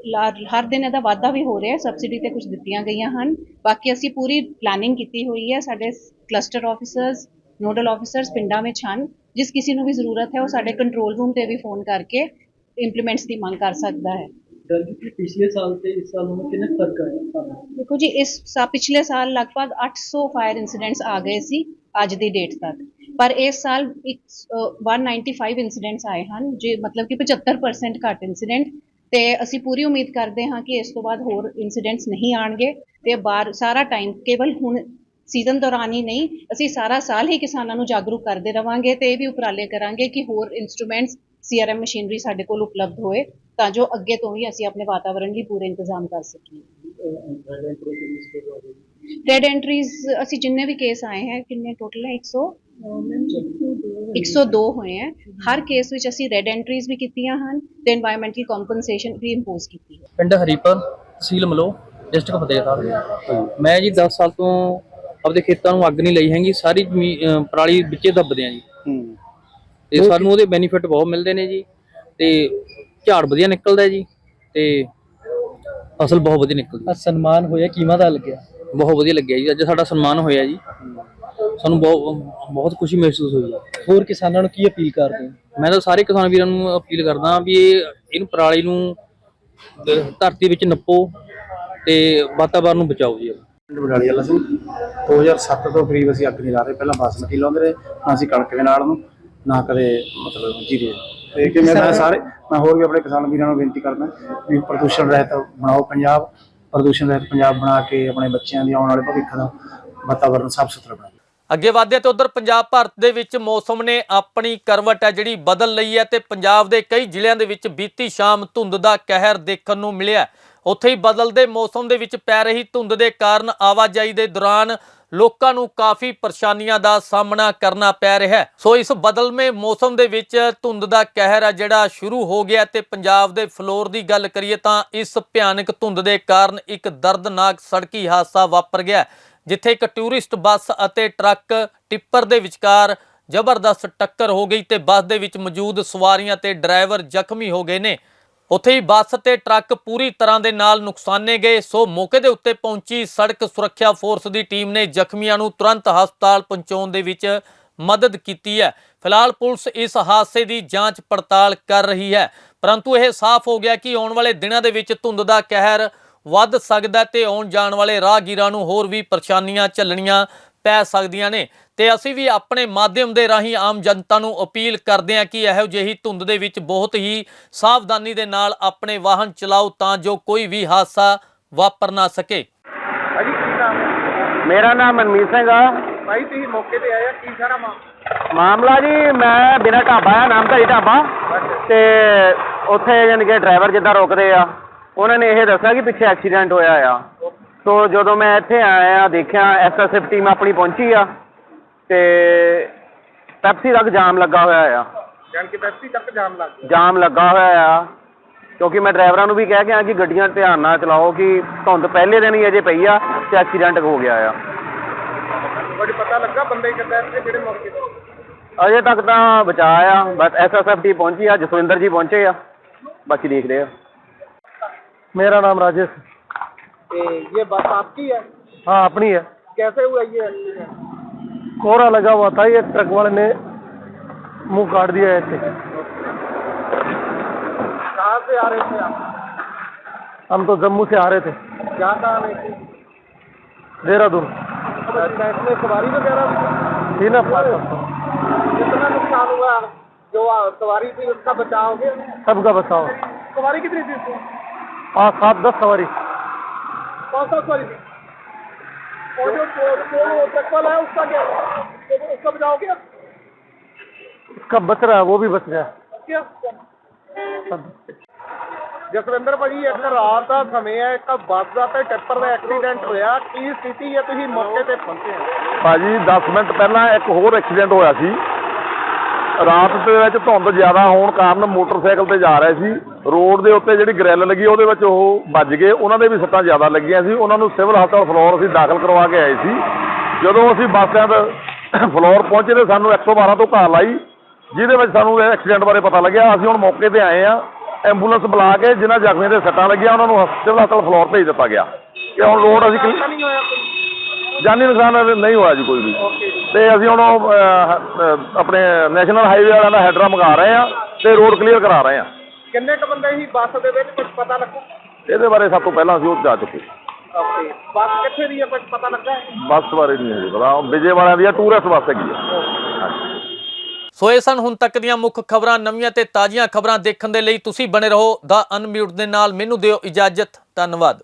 S11: ਲਾ- ਹਰ ਦਿਨ ਇਹਦਾ ਵਾਧਾ ਵੀ ਹੋ ਰਿਹਾ ਸਬਸਿਡੀ ਤੇ ਕੁਝ ਦਿੱਤੀਆਂ ਗਈਆਂ ਹਨ। ਬਾਕੀ ਅਸੀਂ ਪੂਰੀ ਪਲੈਨਿੰਗ ਕੀਤੀ ਹੋਈ ਹੈ। ਸਾਡੇ ਕਲਸਟਰ ਆਫੀਸਰਸ ਨੋਡਲ ਆਫੀਸਰਸ ਪਿੰਡਾਂ ਵਿੱਚ ਹਨ। ਜਿਸ ਕਿਸੇ ਨੂੰ ਵੀ ਜ਼ਰੂਰਤ ਹੈ ਉਹ ਸਾਡੇ ਕੰਟਰੋਲ ਰੂਮ ਤੇ ਵੀ ਫੋਨ ਕਰਕੇ ਇੰਪਲੀਮੈਂਟਸ ਦੀ ਮੰਗ ਕਰ ਸਕਦਾ ਹੈ।
S3: ਪਿਛਲੇ ਸਾਲ ਤੇ ਇਸ ਸਾਲ ਨੂੰ ਕਿੰਨਾ ਫ਼ਰਕ ਆਇਆ?
S11: ਦੇਖੋ ਜੀ, ਇਸ ਸਾ, ਪਿਛਲੇ ਸਾਲ ਲਗਭਗ 800 ਫਾਇਰ ਇਨਸੀਡੈਂਟਸ ਆ ਗਏ ਸੀ ਅੱਜ ਦੀ ਡੇਟ ਤੱਕ। ਪਰ ਇਸ ਸਾਲ 195 ਇਨਸੀਡੈਂਟਸ ਆਏ ਹਨ, ਜੇ ਮਤਲਬ ਕਿ 75% ਘੱਟ ਇਨਸੀਡੈਂਟ ਤੇ ਅਸੀਂ ਪੂਰੀ ਉਮੀਦ ਕਰਦੇ ਹਾਂ ਕਿ ਇਸ ਤੋਂ ਬਾਅਦ ਹੋਰ ਇਨਸੀਡੈਂਟਸ ਨਹੀਂ ਆਣਗੇ ਤੇ ਬਾਹਰ ਸਾਰਾ ਟਾਈਮ ਕੇਵਲ ਹੁਣ ਸੀਜ਼ਨ ਦੌਰਾਨ ਹੀ ਨਹੀਂ, ਅਸੀਂ ਸਾਰਾ ਸਾਲ ਹੀ ਕਿਸਾਨਾਂ ਨੂੰ ਜਾਗਰੂਕ ਕਰਦੇ ਰਵਾਂਗੇ ਤੇ ਇਹ ਵੀ ਉਪਰਾਲੇ ਕਰਾਂਗੇ ਕਿ ਹੋਰ ਇਨਸਟਰੂਮੈਂਟਸ ਸੀਆਰਐਮ ਮਸ਼ੀਨਰੀ ਸਾਡੇ ਕੋਲ ਉਪਲਬਧ ਹੋਏ ਤਾਂ ਜੋ ਅੱਗੇ ਤੋਂ ਵੀ ਅਸੀਂ ਆਪਣੇ ਵਾਤਾਵਰਣ ਲਈ ਪੂਰੇ ਇੰਤਜ਼ਾਮ ਕਰ ਸਕੀਏ। ਰੈਡ ਐਂਟਰੀਜ਼ ਅਸੀਂ ਜਿੰਨੇ ਵੀ ਕੇਸ ਆਏ ਹੈ ਕਿੰਨੇ ਟੋਟਲ ਹੈ? 100 102 ਹੋਏ ਹੈ। ਹਰ ਕੇਸ ਵਿੱਚ ਅਸੀਂ ਰੈਡ ਐਂਟਰੀਜ਼ ਵੀ ਕੀਤੀਆਂ ਹਨ ਤੇ এনवायरमेंटਲ ਕੰਪਨਸੇਸ਼ਨ ਵੀ ਇੰਪੋਜ਼ ਕੀਤੀ ਹੈ।
S3: ਪਿੰਡ ਹਰੀਪੁਰ ਤਹਿਸੀਲ ਮਲੋ ਡਿਸਟ੍ਰਿਕਟ ਫਤਿਹਗੜ੍ਹ ਸਾਹਿਬ। ਮੈਂ ਜੀ 10 ਸਾਲ ਤੋਂ ਆਪਦੇ ਖੇਤਾਂ ਨੂੰ ਅੱਗ ਨਹੀਂ ਲਈ ਹੈਗੀ ਸਾਰੀ ਪਰਾਲੀ ਵਿੱਚੇ ਦੱਬਦੇ ਆ ਜੀ। ਤੇ ਸਾਨੂੰ ਉਹਦੇ ਬੈਨੀਫਿਟ ਬਹੁਤ ਮਿਲਦੇ ਨੇ ਜੀ ਤੇ ਝਾੜ ਵਧੀਆ ਨਿਕਲਦਾ ਜੀ ਤੇ
S12: ਫਸਲ ਬਹੁਤ ਵਧੀਆ ਨਿਕਲਦੀ।
S13: ਅੱਜ ਸਨਮਾਨ ਹੋਇਆ ਕਿਵੇਂ ਦਾ ਲੱਗਿਆ?
S12: ਬਹੁਤ ਵਧੀਆ ਲੱਗਿਆ ਜੀ ਅੱਜ ਸਾਡਾ ਸਨਮਾਨ ਹੋਇਆ ਜੀ। ਸਾਨੂੰ ਬਹੁਤ ਬਹੁਤ ਖੁਸ਼ੀ ਮਹਿਸੂਸ ਹੋਈ।
S13: ਹੋਰ ਕਿਸਾਨਾਂ ਨੂੰ ਕੀ ਅਪੀਲ ਕਰਦੇ
S12: ਮੈਂ ਤਾਂ ਸਾਰੇ ਕਿਸਾਨ ਵੀਰਾਂ ਨੂੰ ਅਪੀਲ ਕਰਦਾ ਵੀ ਇਹ ਇਹਨੂੰ ਪਰਾਲੀ ਨੂੰ ਧਰਤੀ ਵਿੱਚ ਨੱਪੋ ਤੇ ਵਾਤਾਵਰਨ ਨੂੰ ਬਚਾਓ ਜੀ।
S14: ਪਿੰਡ ਬਡਾਲੀ ਵਾਲਾ ਸੀ। 2007 ਤੋਂ ਕਰੀਬ ਅਸੀਂ ਅੱਗ ਨਹੀਂ ਲਾ ਰਹੇ। ਪਹਿਲਾਂ ਬਾਸਮਤੀ ਲਾਉਂਦੇ ਰਹੇ ਅਸੀਂ ਕਣਕ ਦੇ ਨਾਲ ਨੂੰ ਨਾ ਕਦੇ ਮਤਲਬ ਜੀਰੇ। ਤੇ ਕਿ ਮੈਂ ਤਾਂ ਸਾਰੇ ਮੈਂ ਹੋਰ ਵੀ ਆਪਣੇ ਕਿਸਾਨ ਵੀਰਾਂ ਨੂੰ ਬੇਨਤੀ ਕਰਦਾ ਵੀ ਪ੍ਰਦੂਸ਼ਣ ਰਹਿਤ ਬਣਾਓ ਪੰਜਾਬ। ਪ੍ਰਦੂਸ਼ਣ ਰਹਿਤ ਪੰਜਾਬ ਬਣਾ ਕੇ ਆਪਣੇ ਬੱਚਿਆਂ ਦੀ ਆਉਣ ਵਾਲੇ ਭਵਿੱਖ ਦਾ ਵਾਤਾਵਰਨ ਸਾਫ਼ ਸੁਥਰਾ ਬਣਾਓ।
S1: ਅੱਗੇ ਵਧਦੇ ਤੇ ਉਧਰ ਪੰਜਾਬ ਭਾਰਤ ਦੇ ਵਿੱਚ ਮੌਸਮ ਨੇ ਆਪਣੀ ਕਰਵਟ ਹੈ ਜਿਹੜੀ ਬਦਲ ਲਈ ਹੈ ਤੇ ਪੰਜਾਬ ਦੇ ਕਈ ਜ਼ਿਲ੍ਹਿਆਂ ਦੇ ਵਿੱਚ ਬੀਤੀ ਸ਼ਾਮ ਧੁੰਦ ਦਾ ਕਹਿਰ ਦੇਖਣ ਨੂੰ ਮਿਲਿਆ ਉੱਥੇ ਹੀ ਬਦਲਦੇ ਮੌਸਮ ਦੇ ਵਿੱਚ ਪੈ ਰਹੀ ਧੁੰਦ ਦੇ ਕਾਰਨ ਆਵਾਜਾਈ ਦੇ ਦੌਰਾਨ ਲੋਕਾਂ ਨੂੰ ਕਾਫੀ ਪਰੇਸ਼ਾਨੀਆਂ ਦਾ ਸਾਹਮਣਾ ਕਰਨਾ ਪੈ ਰਿਹਾ ਹੈ। ਸੋ ਇਸ ਬਦਲਵੇਂ ਮੌਸਮ ਦੇ ਵਿੱਚ ਧੁੰਦ ਦਾ ਕਹਿਰ ਹੈ ਜਿਹੜਾ ਸ਼ੁਰੂ ਹੋ ਗਿਆ ਤੇ ਪੰਜਾਬ ਦੇ ਫਲੋਰ ਦੀ ਗੱਲ ਕਰੀਏ ਤਾਂ ਇਸ ਭਿਆਨਕ ਧੁੰਦ ਦੇ ਕਾਰਨ ਇੱਕ ਦਰਦਨਾਕ ਸੜਕੀ ਹਾਦਸਾ ਵਾਪਰ ਗਿਆ, ਜਿੱਥੇ ਇੱਕ ਟੂਰਿਸਟ ਬੱਸ ਅਤੇ ਟਰੱਕ ਟਿੱਪਰ ਦੇ ਵਿਚਕਾਰ ਜ਼ਬਰਦਸਤ ਟੱਕਰ ਹੋ ਗਈ ਤੇ ਬੱਸ ਦੇ ਵਿੱਚ ਮੌਜੂਦ ਸਵਾਰੀਆਂ ਤੇ ਡਰਾਈਵਰ ਜ਼ਖਮੀ ਹੋ ਗਏ ਨੇ। ਉੱਥੇ ਹੀ ਬੱਸ ਤੇ ਟਰੱਕ ਪੂਰੀ ਤਰ੍ਹਾਂ ਦੇ ਨਾਲ ਨੁਕਸਾਨੇ ਗਏ, ਸੋ ਮੌਕੇ ਦੇ ਉੱਤੇ ਪਹੁੰਚੀ ਸੜਕ ਸੁਰੱਖਿਆ ਫੋਰਸ ਦੀ ਟੀਮ ਨੇ ਜ਼ਖਮੀਆਂ ਨੂੰ ਤੁਰੰਤ ਹਸਪਤਾਲ ਪਹੁੰਚਾਉਣ ਦੇ ਵਿੱਚ ਮਦਦ ਕੀਤੀ ਹੈ। ਫਿਲਹਾਲ ਪੁਲਿਸ ਇਸ ਹਾਦਸੇ ਦੀ ਜਾਂਚ ਪੜਤਾਲ ਕਰ ਰਹੀ ਹੈ। ਪਰੰਤੂ ਇਹ ਸਾਫ਼ ਹੋ ਗਿਆ ਕਿ ਆਉਣ ਵਾਲੇ ਦਿਨਾਂ ਦੇ ਵਿੱਚ ਧੁੰਦ ਦਾ ਕਹਿਰ ਵੱਧ ਸਕਦਾ ਤੇ ਆਉਣ ਜਾਣ ਵਾਲੇ ਰਾਹਗੀਰਾਂ ਨੂੰ ਹੋਰ ਵੀ ਪਰੇਸ਼ਾਨੀਆਂ ਝੱਲਣੀਆਂ ਪੈ ਸਕਦੀਆਂ ਨੇ। ਤੇ ਅਸੀਂ ਵੀ ਆਪਣੇ ਮਾਧਿਅਮ ਦੇ ਰਾਹੀਂ ਆਮ ਜਨਤਾ ਨੂੰ ਅਪੀਲ ਕਰਦੇ ਹਾਂ ਕਿ ਇਹੋ ਜਿਹੀ ਧੁੰਦ ਦੇ ਵਿੱਚ ਬਹੁਤ ਹੀ ਸਾਵਧਾਨੀ ਦੇ ਨਾਲ ਆਪਣੇ ਵਾਹਨ ਚਲਾਓ ਤਾਂ ਜੋ ਕੋਈ ਵੀ ਹਾਦਸਾ ਵਾਪਰ ਨਾ ਸਕੇ।
S5: ਮੇਰਾ ਨਾਮ ਮਨਮੀਤ ਸਿੰਘ ਆ। ਭਾਈ ਤੁਸੀਂ ਮੌਕੇ ਤੇ ਆਏ ਆ ਕੀ ਸਾਰਾ ਮਾਮਲਾ? ਜੀ ਮੈਂ ਬਿਨਾ ਢਾਬਾ ਆ ਨਾਮਧਾਰੀ ਢਾਬਾ। ਤੇ ਉੱਥੇ ਯਾਨੀ ਕਿ ਡਰਾਈਵਰ ਜਿੱਦਾਂ ਰੁਕਦੇ ਆ ਉਹਨਾਂ ਨੇ ਇਹ ਦੱਸਿਆ ਕਿ ਪਿੱਛੇ ਐਕਸੀਡੈਂਟ ਹੋਇਆ ਆ। ਸੋ ਜਦੋਂ ਮੈਂ ਇੱਥੇ ਆਇਆ ਦੇਖਿਆ ਐਸਐਸਐਫ ਟੀਮ ਆਪਣੀ ਪਹੁੰਚੀ ਆ। ਤੇ ਪੈਪਸੀ ਤੱਕ ਜਾਮ ਲੱਗਾ ਹੋਇਆ ਆ
S15: ਜਾਨ ਕਿ ਪੈਪਸੀ ਤੱਕ ਜਾਮ ਲੱਗ ਗਿਆ
S5: ਜਾਮ ਲੱਗਾ ਹੋਇਆ ਆ ਕਿਉਂਕਿ ਮੈਂ ਡਰਾਈਵਰਾਂ ਨੂੰ ਵੀ ਕਹਿ ਗਿਆ ਕਿ ਗੱਡੀਆਂ ਧਿਆਨ ਨਾਲ ਚਲਾਓ ਕਿ ਧੁੰਦ ਪਹਿਲੇ ਦਿਨ ਹੀ ਅਜੇ ਪਈ ਆ ਤੇ ਐਕਸੀਡੈਂਟ ਹੋ ਗਿਆ ਆ
S15: ਤੁਹਾਡੇ ਪਤਾ ਲੱਗਾ ਬੰਦੇ ਕਿੱਦਾਂ ਇੱਥੇ ਜਿਹੜੇ ਮੌਕੇ ਤੇ
S5: ਅਜੇ ਤੱਕ ਤਾਂ ਬਚਾ ਆ ਬਸ ਐਸਐਸਐਫ ਟੀ ਪਹੁੰਚੀ ਆ ਜਸਵਿੰਦਰ ਜੀ ਪਹੁੰਚੇ ਆ ਬਾਕੀ ਦੇਖਦੇ ਆ ਮੇਰਾ ਨਾਮ ਰਾਜੇਸ਼
S15: ये बस आपकी है
S5: हाँ अपनी है
S15: कैसे हुआ ये एक्सीडेंट
S5: कोहरा लगा हुआ था ये ट्रक वाले ने मुँह काट दिया ऐसे।
S15: कहाँ से आ रहे थे आप?
S5: हम तो जम्मू से आ रहे थे।
S15: क्या काम है
S5: देहरादून।
S15: इसमें सवारी वगैरह
S5: थी ना
S15: कितना नुकसान हुआ? जो सवारी थी उसका बचाव हो गया?
S5: सबका बचाओ
S15: सवारी कितनी थी
S5: पाँच सात दस सवारी।
S15: कौन सा सवारी थी? और जो जो- जो वो ट्रक वाला है उसका क्या हुआ? तो उसका बचाव हो गया
S5: उसका बच रहा है वो भी बच गया
S15: क्या ਜਸਵਿੰਦਰ ਭਾਜੀ ਇੱਕ ਰਾਤ ਦਾ ਸਮੇਂ ਹੈ ਇੱਕ ਬੱਸ ਦਾ ਤੇ ਟਿੱਪਰ ਦਾ ਐਕਸੀਡੈਂਟ ਹੋਇਆ ਕੀ ਸਥਿਤੀ ਹੈ ਤੁਸੀਂ ਮੌਕੇ ਤੇ ਪਹੁੰਚੇ ਹੋ
S5: ਭਾਜੀ 10 ਮਿੰਟ ਪਹਿਲਾਂ ਇੱਕ ਹੋਰ ਐਕਸੀਡੈਂਟ ਹੋਇਆ ਸੀ ਰਾਤ ਦੇ ਵਿੱਚ ਧੁੰਦ ਜ਼ਿਆਦਾ ਹੋਣ ਕਾਰਨ ਮੋਟਰਸਾਈਕਲ ਤੇ ਜਾ ਰਹੇ ਸੀ। ਰੋਡ ਦੇ ਉੱਤੇ ਜਿਹੜੀ ਗ੍ਰਿਲ ਲੱਗੀ, ਉਹਦੇ ਵਿੱਚ ਉਹ ਵੱਜ ਗਏ। ਉਹਨਾਂ ਦੇ ਵੀ ਸੱਟਾਂ ਜ਼ਿਆਦਾ ਲੱਗੀਆਂ ਸੀ। ਉਹਨਾਂ ਨੂੰ ਸਿਵਲ ਹਸਪਤਾਲ ਫਲੋਰ ਅਸੀਂ ਦਾਖਲ ਕਰਵਾ ਕੇ ਆਏ ਸੀ। ਜਦੋਂ ਅਸੀਂ ਬੱਸ ਸਟੈਂਡ ਫਲੋਰ ਪਹੁੰਚੇ ਤੇ ਸਾਨੂੰ 112 ਤੋਂ ਕਾਲ ਆਈ, ਜਿਹਦੇ ਵਿੱਚ ਸਾਨੂੰ ਇਹ ਐਕਸੀਡੈਂਟ ਬਾਰੇ ਪਤਾ ਲੱਗਿਆ। ਅਸੀਂ ਹੁਣ ਮੌਕੇ ਤੇ ਆਏ ਆ ਐਂਬੂਲੈਂਸ ਬੁਲਾ ਕੇ ਜਿਨ੍ਹਾਂ ਜ਼ਖਮੀਆਂ ਦੇ ਸੱਟਾਂ ਲੱਗੀਆਂ, ਉਹਨਾਂ ਨੂੰ ਸਿਵਲ ਹਸਪਤਾਲ ਫਲੋਰ ਭੇਜ ਦਿੱਤਾ ਗਿਆ। ਕਿ ਹੁਣ ਰੋਡ ਅਸੀਂ ਕਲੀ-
S15: ਨਹੀਂ ਹੋਇਆ
S5: ਜਾਨੀ ਨੁਕਸਾਨ ਨਹੀਂ ਹੋਇਆ ਜੀ ਕੋਈ ਵੀ। ਤੇ ਅਸੀਂ ਹੁਣ ਉਹ, ਅਹ, ਅਹ, ਆਪਣੇ ਨੈਸ਼ਨਲ ਹਾਈਵੇ ਵਾਲਿਆਂ ਦਾ ਹੈਡਰਾ ਮੰਗਾ ਰਹੇ ਆ ਤੇ ਰੋਡ ਕਲੀਅਰ ਕਰਾ ਰਹੇ ਆ
S15: ਕਿੰਨੇ ਕ ਬੰਦੇ ਸੀ ਬੱਸ ਦੇ ਵਿੱਚ ਕੁਝ ਪਤਾ ਲੱਗੂ?
S5: ਇਹਦੇ ਬਾਰੇ ਸਭ ਤੋਂ ਪਹਿਲਾਂ ਅਸੀਂ ਉਹ ਜਾ ਚੁੱਕੇ।
S15: ਓਕੇ ਬੱਸ ਕਿੱਥੇ ਦੀ ਹੈ ਕੁਝ ਪਤਾ ਲੱਗਾ? ਹੈ
S5: ਬੱਸ ਬਾਰੇ ਨਹੀਂ ਹੈ ਜੀ ਪਤਾ। ਵਿਜੇ ਵਾਲਿਆਂ ਦੀ ਆ ਟੂਰਿਸਟ ਬੱਸ ਹੈਗੀ ਆ
S1: ਸੋ ਇਹ ਸਨ ਹੁਣ ਤੱਕ ਦੀਆਂ ਮੁੱਖ ਖਬਰਾਂ ਨਵੀਆਂ ਤੇ ਤਾਜ਼ੀਆਂ ਖਬਰਾਂ ਦੇਖਣ ਦੇ ਲਈ ਤੁਸੀਂ ਬਣੇ ਰਹੋ ਦਾ ਅਨਮਿਊਟ ਦੇ ਨਾਲ। ਮੈਨੂੰ ਦਿਓ ਇਜਾਜ਼ਤ। ਧੰਨਵਾਦ।